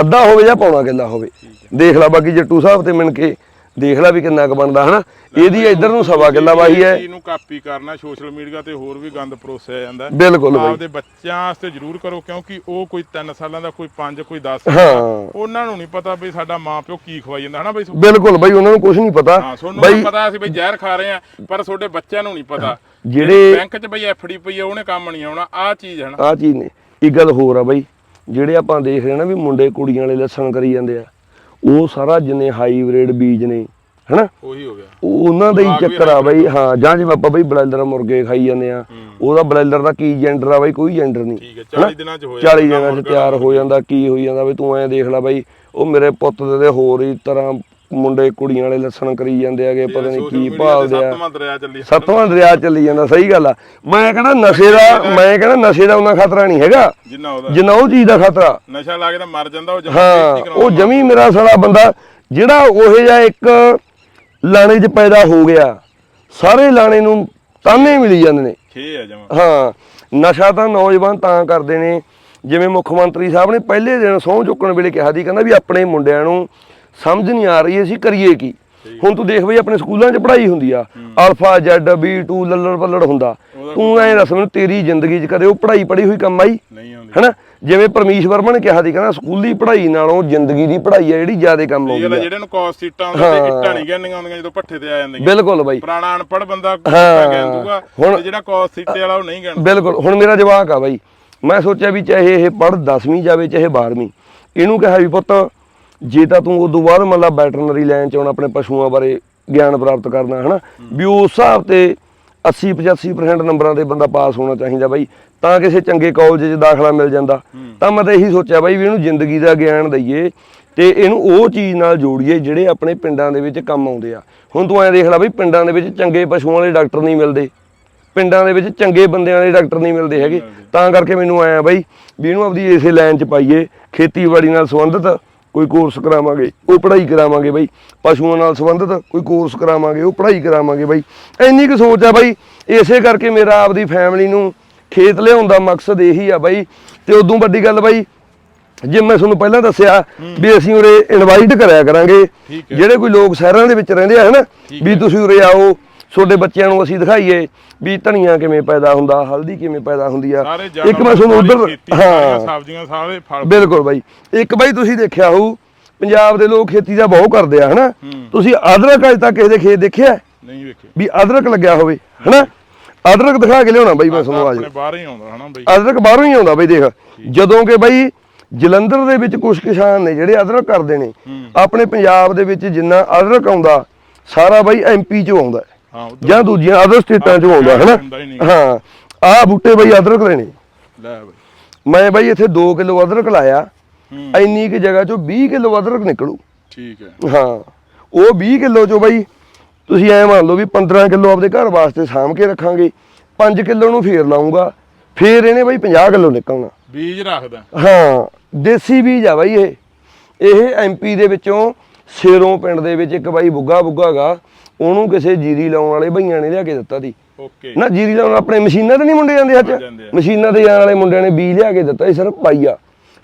A: ਅੱਧਾ ਹੋਵੇ ਜਾਂ ਪੌਣਾ ਕਿੱਲਾ ਹੋਵੇ। ਦੇਖ ਲੈ ਬਾਕੀ ਜੱਟੂ ਸਾਹਿਬ ਤੇ ਮਿਣ ਕੇ ਦੇਖ ਲੈ ਵੀ ਕਿੰਨਾ ਕੁ ਬਣਦਾ ਹਨਾ? ਇਹਦੀ ਇੱਧਰ ਨੂੰ ਸਵਾ ਕਿੱਲਾ ਵਾਹੀ ਹੈ।
B: ਇਹਨੂੰ ਕਾਪੀ ਕਰਨਾ ਸੋਸ਼ਲ ਮੀਡੀਆ ਤੇ ਹੋਰ ਵੀ ਗੰਦ ਪਰੋਸਿਆ ਜਾਂਦਾ।
A: ਬਿਲਕੁਲ ਬਈ।
B: ਆਪਦੇ ਬੱਚਿਆਂ ਵਾਸਤੇ ਜ਼ਰੂਰ ਕਰੋ ਕਿਉਂਕਿ ਉਹ ਕੋਈ 3 ਸਾਲਾਂ ਦਾ ਕੋਈ 5 ਕੋਈ 10
A: ਹਾਂ।
B: ਉਹਨਾਂ ਨੂੰ ਨਹੀਂ ਪਤਾ ਵੀ ਸਾਡਾ ਮਾਪਿਓ ਕੀ ਖਵਾਈ ਜਾਂਦਾ ਹਨਾ ਬਈ?
A: ਬਿਲਕੁਲ ਬਈ ਉਹਨਾਂ ਨੂੰ ਕੁਝ ਨਹੀਂ ਪਤਾ। ਬਈ
B: ਪਤਾ ਅਸੀਂ ਬਈ ਜ਼ਹਿਰ ਖਾ ਰਹੇ ਆ ਪਰ ਤੁਹਾਡੇ ਬੱਚਿਆਂ ਨੂੰ ਨਹੀਂ ਪਤਾ।
A: ਜਿਹੜੇ
B: ਬੈਂਕ 'ਚ ਬਈ ਐਫਡੀ ਪਈ ਆ ਉਹਨੇ ਕੰਮ ਨਹੀਂ ਆਉਣਾ ਆਹ ਚੀਜ਼ ਹੈ ਨਾ।
A: ਆ ਚੀਜ਼ ਨੇ। ਇੱਕ ਗੱਲ ਹੋਰ ਆ ਬਈ ਜਿਹੜੇ ਆਪਾਂ ਦੇਖ ਰਹੇ ਨਾ ਵੀ ਮੁੰਡੇ ਕੁੜੀਆਂ ਵਾਲੇ ਲੱਛਣ ਕਰੀ ਜਾਂਦੇ ਆ ਉਹ ਸਾਰਾ ਜਿੰਨੇ ਹਾਈਬ੍ਰਿਡ ਬੀਜ ਨੇ ਹਨਾ?
B: ਉਹੀ ਹੋ ਗਿਆ।
A: ਉਹ ਉਹਨਾਂ ਦਾ ਹੀ ਚੱਕਰ ਆ ਬਈ ਹਾਂ ਜਾਂ ਜਿਵੇਂ ਆਪਾਂ ਬਈ ਬਲੈਲਰ ਮੁਰਗੇ ਖਾਈ ਜਾਂਦੇ ਆ ਉਹਦਾ ਬਲੈਲਰ ਦਾ ਕੀ ਜੈਂਡਰ ਆ ਬਈ ਕੋਈ ਜੈਂਡਰ ਨਹੀਂ
B: ਠੀਕ ਹੈ 40 ਦਿਨਾਂ 'ਚ ਹੋਇਆ
A: 40 ਦਿਨਾਂ 'ਚ ਤਿਆਰ ਹੋ ਜਾਂਦਾ ਕੀ ਹੋਈ ਜਾਂਦਾ ਬਈ ਤੂੰ ਐਂ ਦੇਖ ਲੈ ਬਈ ਉਹ ਮੇਰੇ ਪੁੱਤ ਦੇ ਹੋਰ ਹੀ ਤਰ੍ਹਾਂ ਮੁੰਡੇ ਕੁੜੀਆਂ ਵਾਲੇ ਲੱਛਣ ਕਰੀ ਜਾਂਦੇ ਆਗੇ ਪਤਾ ਨਹੀਂ ਕੀ ਭਾਲਦੇ ਆ।
B: ਸੱਤਵਾਂ ਦਰਿਆ ਚੱਲੀ
A: ਸੱਤਵਾਂ ਦਰਿਆ ਚੱਲੀ ਜਾਂਦਾ ਸਹੀ ਗੱਲ ਆ। ਮੈਂ ਕਹਿੰਦਾ ਨਸ਼ੇ ਦਾ ਮੈਂ ਕਹਿੰਦਾ ਨਸ਼ੇ ਦਾ ਉਹਨਾਂ ਖਤਰਾ ਨਹੀਂ ਹੈਗਾ।
B: ਜਿੰਨਾ ਉਹਦਾ।
A: ਜਿੰਨਾ ਉਹ ਚੀਜ਼ ਦਾ ਖਤਰਾ।
B: ਨਸ਼ਾ ਲਾ ਕੇ ਤਾਂ ਮਰ ਜਾਂਦਾ ਉਹ ਜਮਾ
A: ਹਾਂ ਉਹ ਜਮੀ ਮੇਰਾ ਸਾਲਾ ਬੰਦਾ ਜਿਹੜਾ ਉਹ ਜਿਹਾ ਇੱਕ ਲਾਣੇ 'ਚ ਪੈਦਾ ਹੋ ਗਿਆ ਸਾਰੇ ਲਾਣੇ ਨੂੰ ਤਾਨੇ ਮਿਲੀ ਜਾਂਦੇ ਨੇ।
B: ਖੇ ਆ ਜਮਾ।
A: ਹਾਂ ਨਸ਼ਾ ਤਾਂ ਨੌਜਵਾਨ ਤਾਂ ਕਰਦੇ ਨੇ। ਜਿਵੇਂ ਮੁੱਖ ਮੰਤਰੀ ਸਾਹਿਬ ਨੇ ਪਹਿਲੇ ਦਿਨ ਸਹੁੰ ਚੁੱਕਣ ਵੇਲੇ ਕਿਹਾ ਸੀ ਕਹਿੰਦਾ ਵੀ ਆਪਣੇ ਮੁੰਡਿਆਂ ਨੂੰ ਸਮਝ ਨਹੀਂ ਆ ਰਹੀ ਅਸੀਂ ਕਰੀਏ ਕੀ? ਹੁਣ ਤੂੰ ਦੇਖ ਬਈ ਆਪਣੇ ਸਕੂਲਾਂ 'ਚ ਪੜ੍ਹਾਈ ਹੁੰਦੀ ਆ। ਅਲਫਾ ਜ਼ੈਡ B2 ਲੱਲੜ ਪੱਲੜ ਹੁੰਦਾ। ਤੂੰ ਐਂ ਦੱਸ ਮੈਨੂੰ ਤੇਰੀ ਜ਼ਿੰਦਗੀ 'ਚ ਕਦੇ ਉਹ ਪੜ੍ਹਾਈ ਪੜ੍ਹੀ ਹੋਈ ਕੰਮ ਆਈ? ਹੈਨਾ? ਜਿਵੇਂ ਪਰਮੇਸ਼ ਵਰਮਾ ਨੇ ਕਿਹਾ ਸੀ ਕਹਿੰਦਾ ਸਕੂਲੀ ਪੜ੍ਹਾਈ ਨਾਲੋਂ ਜ਼ਿੰਦਗੀ ਦੀ ਪੜ੍ਹਾਈ ਆ ਜਿਹੜੀ ਜ਼ਿਆਦਾ ਕੰਮ ਆਉਂਦੀ ਆ।
B: ਜਿਹੜੇ ਨੂੰ ਕੌਸ ਸੀਟਾਂ ਆਉਂਦੀਆਂ ਤੇ ਇੱਟਾਂ ਨਹੀਂ ਗਿਣਨੀਆਂ ਆਉਂਦੀਆਂ ਜਦੋਂ ਪੱਠੇ ਤੇ ਆ ਜਾਂਦੀਆਂ।
A: ਬਿਲਕੁਲ ਬਾਈ।
B: ਪੁਰਾਣਾ ਅਨਪੜ੍ਹ ਬੰਦਾ
A: ਹਾਂ।
B: ਗਿਣ ਦੂਗਾ
A: ਹੁਣ-
B: ਤੇ ਜਿਹੜਾ ਕੌਸ ਸੀਟੇ ਵਾਲਾ ਉਹ ਨਹੀਂ ਗਿਣਦਾ
A: ਬਿਲਕੁਲ। ਹੁਣ ਮੇਰਾ ਜਵਾਕ ਆ ਬਾਈ। ਮੈਂ ਸੋਚਿਆ ਵੀ ਚਾਹੇ ਇਹ ਪੜ੍ਹ 10ਵੀਂ ਜਾਵੇ ਚਾਹੇ 12ਵੀਂ ਇਹਨੂੰ ਕਿਹਾ ਵੀ ਪੁੱਤ ਜੇ ਤਾਂ ਤੂੰ ਉਦੋਂ ਬਾਅਦ ਮਤਲਬ ਵੈਟਰਨਰੀ ਲਾਈਨ ਚ ਆਉਣਾ ਆਪਣੇ ਪਸ਼ੂਆਂ ਬਾਰੇ ਗਿਆਨ ਪ੍ਰਾਪਤ ਕਰਨਾ ਹਨਾ? ਵੀ ਉਸ ਹਿਸਾਬ ਤੇ 80 85% ਨੰਬਰਾਂ ਤੇ ਬੰਦਾ ਪਾਸ ਹੋਣਾ ਚਾਹੀਦਾ ਬਾਈ ਤਾਂ ਕਿਸੇ ਚੰਗੇ ਕਾਲਜ 'ਚ ਦਾਖਲਾ ਮਿਲ ਜਾਂਦਾ। ਤਾਂ ਮੈਂ ਤਾਂ ਇਹੀ ਸੋਚਿਆ ਬਾਈ ਵੀ ਇਹਨੂੰ ਜ਼ਿੰਦਗੀ ਦਾ ਗਿਆਨ ਦਈਏ ਤੇ ਇਹਨੂੰ ਉਹ ਚੀਜ਼ ਨਾਲ ਜੋੜੀਏ ਜਿਹੜੇ ਆਪਣੇ ਪਿੰਡਾਂ ਦੇ ਵਿੱਚ ਕੰਮ ਆਉਂਦੇ ਆ। ਹੁਣ ਤੂੰ ਐਂ ਦੇਖ ਲੈ ਬਈ ਪਿੰਡਾਂ ਦੇ ਵਿੱਚ ਚੰਗੇ ਪਸ਼ੂਆਂ ਵਾਲੇ ਡਾਕਟਰ ਨਹੀਂ ਮਿਲਦੇ। ਪਿੰਡਾਂ ਦੇ ਵਿੱਚ ਚੰਗੇ ਬੰਦਿਆਂ ਵਾਲੇ ਡਾਕਟਰ ਨਹੀਂ ਮਿਲਦੇ ਹੈਗੇ। ਤਾਂ ਕਰਕੇ ਮੈਨੂੰ ਆਇਆ ਬਾਈ ਵੀ ਇਹਨੂੰ ਆਪਦੀ ਇਸੇ ਲਾਈਨ 'ਚ ਪਾਈਏ ਖੇਤੀਬਾੜੀ ਨਾਲ ਸੰਬੰਧਿਤ। ਕੋਈ ਕੋਰਸ ਕਰਾਵਾਂਗੇ ਉਹ ਪੜ੍ਹਾਈ ਕਰਾਵਾਂਗੇ ਬਾਈ। ਪਸ਼ੂਆਂ ਨਾਲ ਸੰਬੰਧਿਤ ਕੋਈ ਕੋਰਸ ਕਰਾਵਾਂਗੇ ਉਹ ਪੜ੍ਹਾਈ ਕਰਾਵਾਂਗੇ ਬਾਈ। ਇੰਨੀ ਕੁ ਸੋਚ ਆ ਬਾਈ ਇਸੇ ਕਰਕੇ ਮੇਰਾ ਆਪਦੀ ਫੈਮਿਲੀ ਨੂੰ ਖੇਤ ਲਿਆਉਣ ਦਾ ਮਕਸਦ ਇਹੀ ਆ ਬਾਈ। ਤੇ ਉਦੋਂ ਵੱਡੀ ਗੱਲ ਬਾਈ ਜਿਵੇਂ ਮੈਂ ਤੁਹਾਨੂੰ ਪਹਿਲਾਂ ਦੱਸਿਆ ਵੀ ਅਸੀਂ ਉਰੇ ਇਨਵਾਈਟ ਕਰਿਆ ਕਰਾਂਗੇ। ਜਿਹੜੇ ਕੋਈ ਲੋਕ ਸ਼ਹਿਰਾਂ ਦੇ ਵਿੱਚ ਰਹਿੰਦੇ ਆ ਹਨਾ ਵੀ ਤੁਸੀਂ ਉਰੇ ਆਓ ਛੋਟੇ ਬੱਚਿਆਂ ਨੂੰ ਅਸੀਂ ਦਿਖਾਈਏ ਵੀ ਧਨੀਆ ਕਿਵੇਂ ਪੈਦਾ ਹੁੰਦਾ ਹਲਦੀ ਕਿਵੇਂ ਪੈਦਾ ਹੁੰਦੀ ਆ। ਇੱਕ ਮੈਂ ਤੁਹਾਨੂੰ ਉਧਰ
B: ਹਾਂ। ਸਬਜ਼ੀਆਂ ਸਾਰੇ ਫਲ
A: ਬਿਲਕੁਲ ਬਾਈ। ਇੱਕ ਬਾਈ ਤੁਸੀਂ ਦੇਖਿਆ ਹੋਊ ਪੰਜਾਬ ਦੇ ਲੋਕ ਖੇਤੀ ਦਾ ਬਹੁਤ ਕਰਦੇ ਆ ਹਨਾ। ਤੁਸੀਂ ਅਦਰਕ ਅਜੇ ਤੱਕ ਕਿਸੇ ਦੇ ਖੇਤ ਦੇਖਿਆ?
B: ਨਹੀਂ ਵੇਖੇ
A: ਵੀ ਅਦਰਕ ਲੱਗਿਆ ਹੋਵੇ ਹਨਾ? ਅਦਰਕ ਦਿਖਾ ਕੇ ਲਿਆਉਣਾ ਬਾਈ ਮੈਂ ਤੁਹਾਨੂੰ ਅੱਜ।
B: ਆਪਣੇ ਬਾਹਰ ਹੀ ਆਉਂਦਾ ਹਨਾ ਬਈ?
A: ਅਦਰਕ ਬਾਹਰੋਂ ਹੀ ਆਉਂਦਾ ਬਈ ਦੇਖ। ਜਦੋਂ ਕਿ ਬਈ ਜਲੰਧਰ ਦੇ ਵਿੱਚ ਕੁਝ ਕਿਸਾਨ ਨੇ ਜਿਹੜੇ ਅਦਰਕ ਕਰਦੇ ਨੇ। ਆਪਣੇ ਪੰਜਾਬ ਦੇ ਵਿੱਚ ਜਿੰਨਾ ਅਦਰਕ ਆਉਂਦਾ ਸਾਰਾ ਬਈ ਐਮਪੀ ਚੋਂ ਆਉਂਦਾ। ਜਾਂ ਦੂਜੀਆਂ ਅਦਰ ਸਟੇਟਾਂ ਚੋਂ ਆਉਂਦਾ ਹਨਾ?
B: ਹੀ
A: ਆਹ ਬੂਟੇ ਬਈ ਅਦਰਕ ਦੇ ਨੇ।
B: ਲੈ ਬਈ।
A: ਮੈਂ ਬਈ ਇੱਥੇ 2 ਕਿਲੋ ਅਦਰਕ ਲਾਇਆ ਇੰਨੀ ਕਿ ਜਗ੍ਹਾ ਚੋਂ 20 ਕਿਲੋ ਅਦਰਕ ਨਿਕਲੂ।
B: ਠੀਕ ਹੈ।
A: ਹਾਂ ਉਹ 20 ਕਿਲੋ ਚੋਂ ਬਈ ਤੁਸੀਂ ਐ ਮੰਨ ਲਓ ਵੀ 15 ਕਿਲੋ ਆਪਦੇ ਘਰ ਵਾਸਤੇ ਸਾਂਭ ਕੇ ਰੱਖਾਂਗੇ 5 ਕਿਲੋ ਨੂੰ ਫੇਰ ਲਾਉਂਗਾ ਫੇਰ ਇਹਨੇ ਬਈ 50 ਕਿਲੋ ਨਿਕਲਣਾ।
B: ਬੀਜ ਰੱਖਦਾ।
A: ਹਾਂ ਦੇਸੀ ਬੀਜ ਆ ਬਾਈ ਇਹ। ਇਹ ਐਮਪੀ ਦੇ ਵਿੱਚੋਂ ਸੇਰੋਂ ਪਿੰਡ ਦੇ ਵਿੱਚ ਇੱਕ ਬਾਈ ਬੁੱਗਾ ਬੁੱਗਾਗਾ ਉਹਨੂੰ ਕਿਸੇ ਜੀਰੀ ਲਾਉਣ ਵਾਲੇ ਭਈਆਂ ਨੇ ਲਿਆ ਕੇ ਦਿੱਤਾ ਸੀ।
B: ਓਕੇ।
A: ਨਾ ਜੀਰੀ ਲਾਉਣ ਆਪਣੇ ਮਸ਼ੀਨਾਂ ਤੇ ਨਹੀਂ ਮੁੰਡੇ ਜਾਂਦੇ ਅੱਜ। ਮਸ਼ੀਨਾਂ ਤੇ ਜਾਣ ਵਾਲੇ ਮੁੰਡਿਆਂ ਨੇ ਬੀਜ ਲਿਆ ਕੇ ਦਿੱਤਾ ਸੀ ਸਿਰਫ ਪਾਈਆ।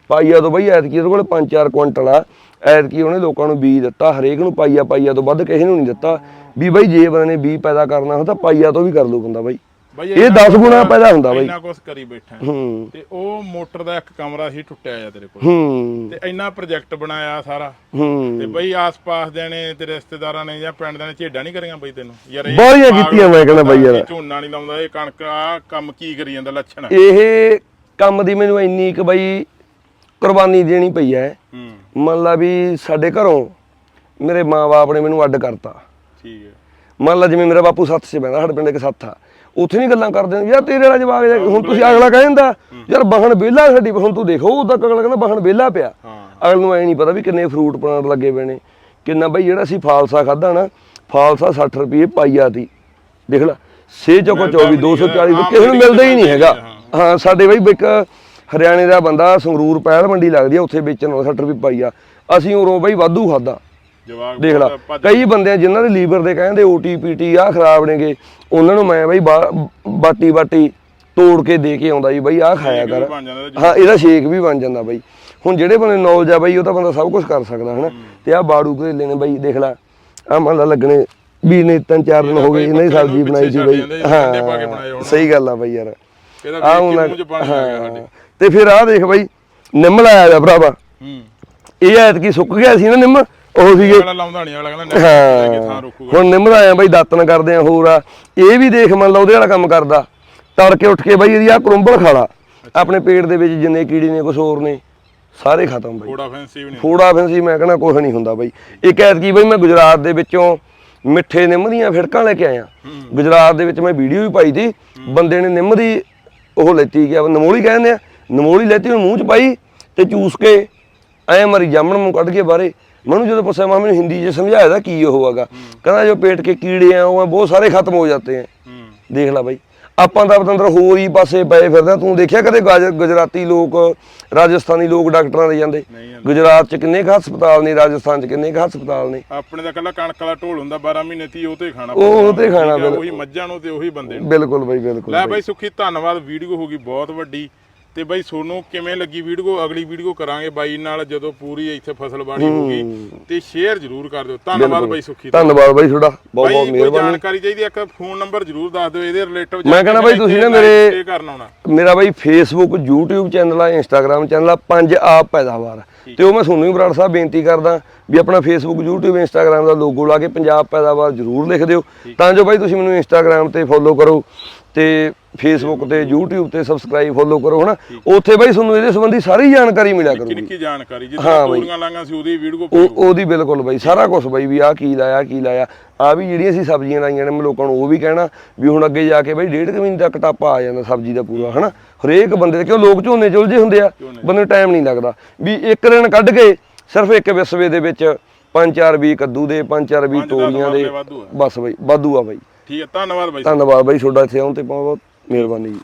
A: ਪਾਈਆ ਤੋਂ ਬਈ ਐਤਕੀ ਉਹਦੇ ਕੋਲ 5-4 ਕੁਇੰਟਲ ਆ। ਐਤਕੀ ਉਹਨੇ ਲੋਕਾਂ ਨੂੰ ਬੀਜ ਦਿੱਤਾ ਹਰੇਕ ਨੂੰ ਪਾਈਆ ਪਾਈਆ ਤੋਂ ਵੱਧ ਕਿਸੇ ਨੂੰ ਨਹੀਂ ਦਿੱਤਾ। ਵੀ ਬਾਈ ਜੇ ਬੰਦੇ ਨੇ ਬੀਜ ਪੈਦਾ ਕਰਨਾ ਹੋ ਤਾਂ ਪਾਈਆ ਤੋਂ ਵੀ ਕਰ ਲੂ ਬੰਦਾ ਬਾਈ।
B: ਬਈ
A: ਇਹ 10 ਗੁਣਾ ਪੈਦਾ ਹੁੰਦਾ ਬਾਈ।
B: ਇੰਨਾ ਕੁਛ ਕਰੀ ਬੈਠਾ
A: ਹੂੰ।
B: ਤੇ ਉਹ ਮੋਟਰ ਦਾ ਇੱਕ ਕਮਰਾ ਸੀ ਟੁੱਟਿਆ ਜਾ ਤੇਰੇ ਕੋਲ।
A: ਹੂੰ।
B: ਤੇ ਇੰਨਾ ਪ੍ਰੋਜੈਕਟ ਬਣਾਇਆ ਸਾਰਾ।
A: ਹੂੰ।
B: ਤੇ ਬਈ ਆਸ-ਪਾਸ ਦੇ ਨੇ ਤੇ ਰਿਸ਼ਤੇਦਾਰਾਂ ਨੇ ਜਾਂ ਪਿੰਡ ਦੇ ਨੇ ਝੇਡਾਂ ਨਹੀਂ ਕਰੀਆਂ ਬਈ ਤੈਨੂੰ? ਯਾਰ ਇਹ
A: ਬਾਹਲੀਆਂ ਕੀਤੀਆਂ ਮੈਂ ਕਹਿੰਦਾ ਬਈ ਯਾਰ।
B: ਝੋਨਾ ਨਹੀਂ ਲਾਉਂਦਾ ਇਹ ਕਣਕ ਆ ਕੰਮ ਕੀ ਕਰੀ ਜਾਂਦਾ ਲੱਛਣ?
A: ਇਹ ਕੰਮ ਦੀ ਮੈਨੂੰ ਇੰਨੀ ਕੁ ਬਈ ਕੁਰਬਾਨੀ ਦੇਣੀ ਪਈ ਐ
B: ਹੂੰ।
A: ਮੰਨ ਲਾ ਵੀ ਸਾਡੇ ਘਰੋਂ ਮੇਰੇ ਮਾਂ-ਬਾਪ ਨੇ ਮੈਨੂੰ ਅੱਡ ਕਰਤਾ।
B: ਠੀਕ ਹੈ।
A: ਮੰਨ ਲਾ ਜਿਵੇਂ ਮੇਰਾ ਬਾਪੂ ਸੱਤ 'ਚ ਬੈਂਦਾ ਸਾਡੇ ਪਿੰਡ ਇੱਕ ਸੱਤ ਆ। ਉੱਥੇ ਨਹੀਂ ਗੱਲਾਂ ਕਰਦੇ ਯਾਰ ਤੇਰੇ ਵਾਲਾ ਜਵਾਬ ਹੈ ਹੁਣ ਤੁਸੀਂ ਅਗਲਾ ਕਹਿੰਦਾ ਯਾਰ ਬਾਹਣ ਵਿਹਲਾ ਸਾਡੀ ਹੁਣ ਤੂੰ ਦੇਖੋ ਉਹ ਤੱਕ ਅਗਲਾ ਕਹਿੰਦਾ ਬਾਹਣ ਵਿਹਲਾ ਪਿਆ। ਅਗਲ ਨੂੰ ਐ ਨਹੀਂ ਪਤਾ ਵੀ ਕਿੰਨੇ ਫਰੂਟ ਪਲਾਂਟ ਲੱਗੇ ਪਏ ਨੇ। ਕਿੰਨਾ ਬਈ ਜਿਹੜਾ ਅਸੀਂ ਫਾਲਸਾ ਖਾਦਾ ਨਾ ਫਾਲਸਾ 60 ਰੁਪਏ ਪਾਈਆ ਦੀ ਦੇਖ ਲੈ ਸੇ ਚੌਕੋ 24 240
B: ਆਮ
A: ਕਿਸੇ ਨੂੰ ਮਿਲਦਾ ਹੀ ਨਹੀਂ ਹੈਗਾ।
B: ਹਾਂ।
A: ਹਾਂ। ਸਾਡੇ ਬਈ ਇੱਕ ਹਰਿਆਣੇ ਦਾ ਬੰਦਾ ਸੰਗਰੂਰ ਪਹਿਲ ਮੰਡੀ ਲੱਗਦੀ ਆ ਉੱਥੇ ਵੇਚਣ ਵਾਲਾ 60 ਰੁਪਏ ਪਾਈਆ। ਅਸੀਂ ਉਰੋਂ ਬਈ ਵਾਧੂ ਖਾਦਾ
B: ਜਵਾਬ
A: ਦੇਖ ਲਾ ਕਈ ਬੰਦੇ ਆ ਜਿਨ੍ਹਾਂ ਦੇ ਲੀਵਰ ਦੇ ਕਹਿੰਦੇ ਓਟੀਪੀਟੀ ਆ ਖਰਾਬ ਨੇਗੇ ਉਹਨਾਂ ਨੂੰ ਮੈਂ ਬਈ ਬਾ- ਬਾਟੀ ਬਾਟੀ ਤੋੜ ਕੇ ਦੇ ਕੇ ਆਉਂਦਾ ਜੀ ਬਈ ਆਹ ਖਾਇਆ
B: ਸ਼ੇਕ ਵੀ
A: ਕਰ।
B: ਬਣ ਜਾਂਦਾ ਇਹਦਾ
A: ਹਾਂ ਇਹਦਾ ਸ਼ੇਕ ਵੀ ਬਣ ਜਾਂਦਾ ਬਈ। ਹੁਣ ਜਿਹੜੇ ਬੰਦੇ ਨੌਲੇਜ ਆ ਬਈ ਉਹ ਤਾਂ ਬੰਦਾ ਸਭ ਕੁਝ ਕਰ ਸਕਦਾ ਹਨਾ? ਤੇ ਆ ਬਾੜੂ ਕਰੇਲੇ ਨੇ ਬਈ ਦੇਖ ਲੈ ਆ ਮੰਨ ਲਾ ਲੱਗਣੇ ਵੀ ਨੇ ਤਿੰਨ ਚਾਰ ਦਿਨ ਹੋ ਗਏ ਇਹਨਾਂ ਦੀ ਸਬਜ਼ੀ ਬਣਾਈ ਸੀ ਬਈ।
B: ਪਿੱਛੇ ਛੱਡ ਜਾਂਦੇ, ਅੰਡੇ ਪਾ ਕੇ ਬਣਾਏ
A: ਹਾਂ
B: ਹੋਣ।
A: ਸਹੀ ਗੱਲ ਆ ਬਈ ਯਾਰ।
B: ਇਹਦਾ
A: ਆ
B: ਵੇਖ
A: ਹੁਣ
B: ਕੇ ਮੂੰਹ ਚ ਪਾਣੀ ਆ ਗਿਆ ਸਾਡੇ।
A: ਹਾਂ ਤੇ ਫਿਰ ਆ ਦੇਖ ਬਈ ਨਿੰਮ ਲਾਇਆ ਜਾ ਭਰਾਵਾ।
B: ਹੂੰ।
A: ਇਹ ਐਤਕੀ ਸੁੱਕ ਗਿਆ ਸੀ ਨਾ ਨਿੰਮ? ਉਹ ਸੀਗੇ।
B: ਅਗਲਾ ਲਾਉਂਦਾ ਨਹੀਂ ਅਗਲਾ ਕਹਿੰਦਾ ਨਹੀਂ ਲੈ ਕੇ ਥਾਂ ਰੋਕੂਗਾ।
A: ਹੁਣ ਨਿੰਮ ਦਾ ਆਇਆ ਬਈ ਦਾਤਨ ਕਰਦੇ ਆ ਹੋਰ ਆ। ਇਹ ਵੀ ਦੇਖ ਮੰਨ ਲਾ ਉਹਦੇ ਵਾਲਾ ਕੰਮ ਕਰਦਾ। ਤੜਕੇ ਉੱਠ ਕੇ ਬਈ ਇਹਦੀ ਆ ਕਰੁੰਬਲ ਖਾਲਾ ਆਪਣੇ ਪੇਟ ਦੇ ਵਿੱਚ ਜਿੰਨੇ ਕੀੜੇ ਨੇ ਕੁਛ ਹੋਰ ਨੇ ਸਾਰੇ ਖਤਮ ਬਈ।
B: ਥੋੜਾ ਫੈਂਸੀ ਨਹੀਂ
A: ਫੋੜਾ ਫੈਂਸੀ ਮੈਂ ਕਹਿੰਦਾ ਕੁਛ ਨਹੀਂ ਹੁੰਦਾ ਬਈ। ਇੱਕ ਐਤਕੀ ਬਈ ਮੈਂ ਗੁਜਰਾਤ ਦੇ ਵਿੱਚੋਂ ਮਿੱਠੇ ਨਿੰਮ ਦੀਆਂ ਫਿੜਕਾਂ ਲੈ ਕੇ ਆਇਆ। ਗੁਜਰਾਤ ਦੇ ਵਿੱਚ ਮੈਂ ਵੀਡੀਓ ਵੀ ਪਾਈ ਸੀ। ਬੰਦੇ ਨੇ ਨਿੰਮ ਦੀ ਉਹ ਲੈਤੀ ਗਿਆ ਨਮੋਲੀ ਕਹਿੰਦੇ ਆ। ਨਮੋਲੀ ਲੈਤੀ ਉਹ ਮੂੰਹ ਚ ਪਾਈ ਤੇ ਚੂਸ ਕੇ ਐ ਮਰੀ ਜਾਮਣ ਮੂੰਹ ਕੱਢ ਕੇ ਬਾਹਰੇ। ਮੈਨੂੰ ਜਦੋਂ ਪੁੱਛਿਆ ਮਾਮੇ ਨੂੰ ਹਿੰਦੀ 'ਚ ਸਮਝਾਇਆ ਦਾ ਕੀ ਉਹ ਹੈਗਾ ਕਹਿੰਦਾ ਜੋ ਪੇਟ ਕੇ ਕੀੜੇ ਆ ਉਹ ਬਹੁਤ ਸਾਰੇ ਖਤਮ ਹੋ ਜਾਂਦੇ ਆ ਦੇਖ ਲੈ ਬਾਈ ਆਪਾਂ ਤਾਂ ਪਤੰਦਰ ਹੋਰ ਹੀ ਪਾਸੇ ਪਏ ਫਿਰਦੇ। ਤੂੰ ਦੇਖਿਆ ਕਦੇ ਗੁਜ- ਗੁਜਰਾਤੀ ਲੋਕ ਰਾਜਸਥਾਨੀ ਲੋਕ ਡਾਕਟਰਾਂ ਦੇ ਜਾਂਦੇ। ਗੁਜਰਾਤ 'ਚ ਕਿੰਨੇ ਕੁ ਹਸਪਤਾਲ ਨੇ ਰਾਜਸਥਾਨ 'ਚ ਕਿੰਨੇ ਕੁ ਹਸਪਤਾਲ ਨੇ
B: ਆਪਣੇ ਦਾ ਕੱਲਾ ਕਣਕ ਵਾਲਾ ਢੋਲ ਹੁੰਦਾ 12 ਮਹੀਨੇ ਤੀ ਉਹ ਤੇ ਖਾਣਾ
A: ਉਹ- ਤੇ। ਖਾਣਾ।
B: ਉਹੀ ਮੱਝਾਂ ਨੂੰ ਤੇ ਉਹੀ ਬੰਦੇ ਨੂੰ
A: ਬਿਲਕੁਲ ਬਾਈ ਬਿਲਕੁਲ
B: ਲੈ।
A: ਬਾਈ
B: ਸੁਖੀ ਧੰਨਵਾਦ ਵੀਡੀਓ ਹੋ ਗਈ ਬਹੁਤ ਵੱਡੀ ਤੇ ਬਾਈ ਸੋਨੂੰ ਕਿਵੇਂ ਲੱਗੀ ਵੀਡੀਓ? ਅਗਲੀ ਵੀਡੀਓ ਕਰਾਂਗੇ ਬਾਈ ਨਾਲ ਜਦੋਂ ਪੂਰੀ ਇੱਥੇ ਫਸਲ ਬਾੜੀ ਹੋਊਗੀ। ਤੇ ਸ਼ੇਅਰ ਜ਼ਰੂਰ ਕਰ ਦਿਓ। ਧੰਨਵਾਦ ਬਾਈ ਸੁਖੀ ਦਾ।
A: ਧੰਨਵਾਦ ਬਾਈ ਤੁਹਾਡਾ। ਬਹੁਤ ਬਹੁਤ ਮਿਹਰਬਾਨੀ।
B: ਜਾਣਕਾਰੀ ਚਾਹੀਦੀ ਇੱਕ ਫੋਨ ਨੰਬਰ ਜ਼ਰੂਰ ਦੱਸ ਦਿਓ ਇਹਦੇ ਰਿਲੇਟਿਵ
A: ਮੈਂ ਕਹਿੰਦਾ ਬਾਈ ਤੁਸੀਂ ਨਾ ਮੇਰੇ- ਮੇਰਾ ਬਾਈ ਫੇਸਬੁੱਕ YouTube ਚੈਨਲ ਆ Instagram ਚੈਨਲ ਆ ਪੰਜ ਆਪ ਪੈਦਾਵਾਰ। ਤੇ ਉਹ ਮੈਂ ਤੁਹਾਨੂੰ ਵੀ ਬਰਾੜ ਸਾਹਿਬ ਬੇਨਤੀ ਕਰਦਾ ਵੀ ਆਪਣਾ ਫੇਸਬੁੱਕ YouTube Instagram ਦਾ ਲੋਗੋ ਲਾ ਕੇ ਪੰਜਾਬ ਪੈਦਾਵਾਰ ਜ਼ਰੂਰ ਲਿਖ ਦਿਓ। ਤਾਂ ਜੋ ਬਾਈ ਤੁਸੀਂ ਮੈਨੂੰ Instagram ਤੇ ਫੋਲੋ ਕਰੋ ਤੇ ਫੇਸਬੁੱਕ ਤੇ YouTube ਤੇ ਸਬਸਕ੍ਰਾਈਬ ਫੋਲੋ ਕਰੋ ਹਨਾ? ਉੱਥੇ ਬਾਈ ਤੁਹਾਨੂੰ ਇਹਦੇ ਸੰਬੰਧੀ ਸਾਰੀ ਜਾਣਕਾਰੀ ਮਿਲਿਆ ਕਰੂਗੀ।
B: ਨਿੱਕੀ ਜਾਣਕਾਰੀ ਜਿੱਦਾਂ। ਤੋਰੀਆਂ ਲਾਂਗਾ ਸੀ ਉਹਦੀ ਵੀਡੀਓ
A: ਉਹ ਉਹਦੀ ਬਿਲਕੁਲ ਬਾਈ ਸਾਰਾ ਕੁਝ ਬਾਈ ਵੀ ਆਹ ਕੀ ਲਾਇਆ ਕੀ ਲਾਇਆ। ਆ ਵੀ ਜਿਹੜੀਆਂ ਅਸੀਂ ਸਬਜ਼ੀਆਂ ਲਾਈਆਂ ਨੇ ਮੈਂ ਲੋਕਾਂ ਨੂੰ ਉਹ ਵੀ ਕਹਿਣਾ ਵੀ ਹੁਣ ਅੱਗੇ ਜਾ ਕੇ ਬਾਈ ਡੇਢ ਕੁ ਮਹੀਨੇ ਤੱਕ ਟਾਪਾ ਆ ਜਾਂਦਾ ਸਬਜ਼ੀ ਦਾ ਪੂਰਾ ਹਨਾ? ਹਰੇਕ ਬੰਦੇ ਦੇ ਕਿਉਂ ਲੋਕ ਝੋਨੇ ਚ ਉਲਝੇ ਹੁੰਦੇ ਆ ਬੰਦੇ ਨੂੰ ਟਾਈਮ ਨਹੀਂ ਲੱਗਦਾ। ਵੀ ਇੱਕ ਦਿਨ ਕੱਢ ਕੇ ਸਿਰਫ ਇੱਕ ਵਿਸਵੇ ਦੇ ਵਿੱਚ ਪੰਜ ਚਾਰ ਵੀ ਕੱਦੂ ਦੇ ਪੰਜ ਚਾਰ ਵੀ ਤੋਰੀਆਂ ਦੇ। ਬਸ ਬਾਈ ਵਾਧੂ ਆ ਬਾਈ।
B: ਠੀਕ ਹੈ ਧੰਨਵਾਦ ਬਾਈ
A: ਧੰਨਵਾਦ ਬਾਈ ਤੁਹਾਡਾ ਇੱਥੇ ਆਉਣ ਤੇ ਬਹੁਤ ਬਹੁਤ ਮਿਹਰਬਾਨੀ ਜੀ।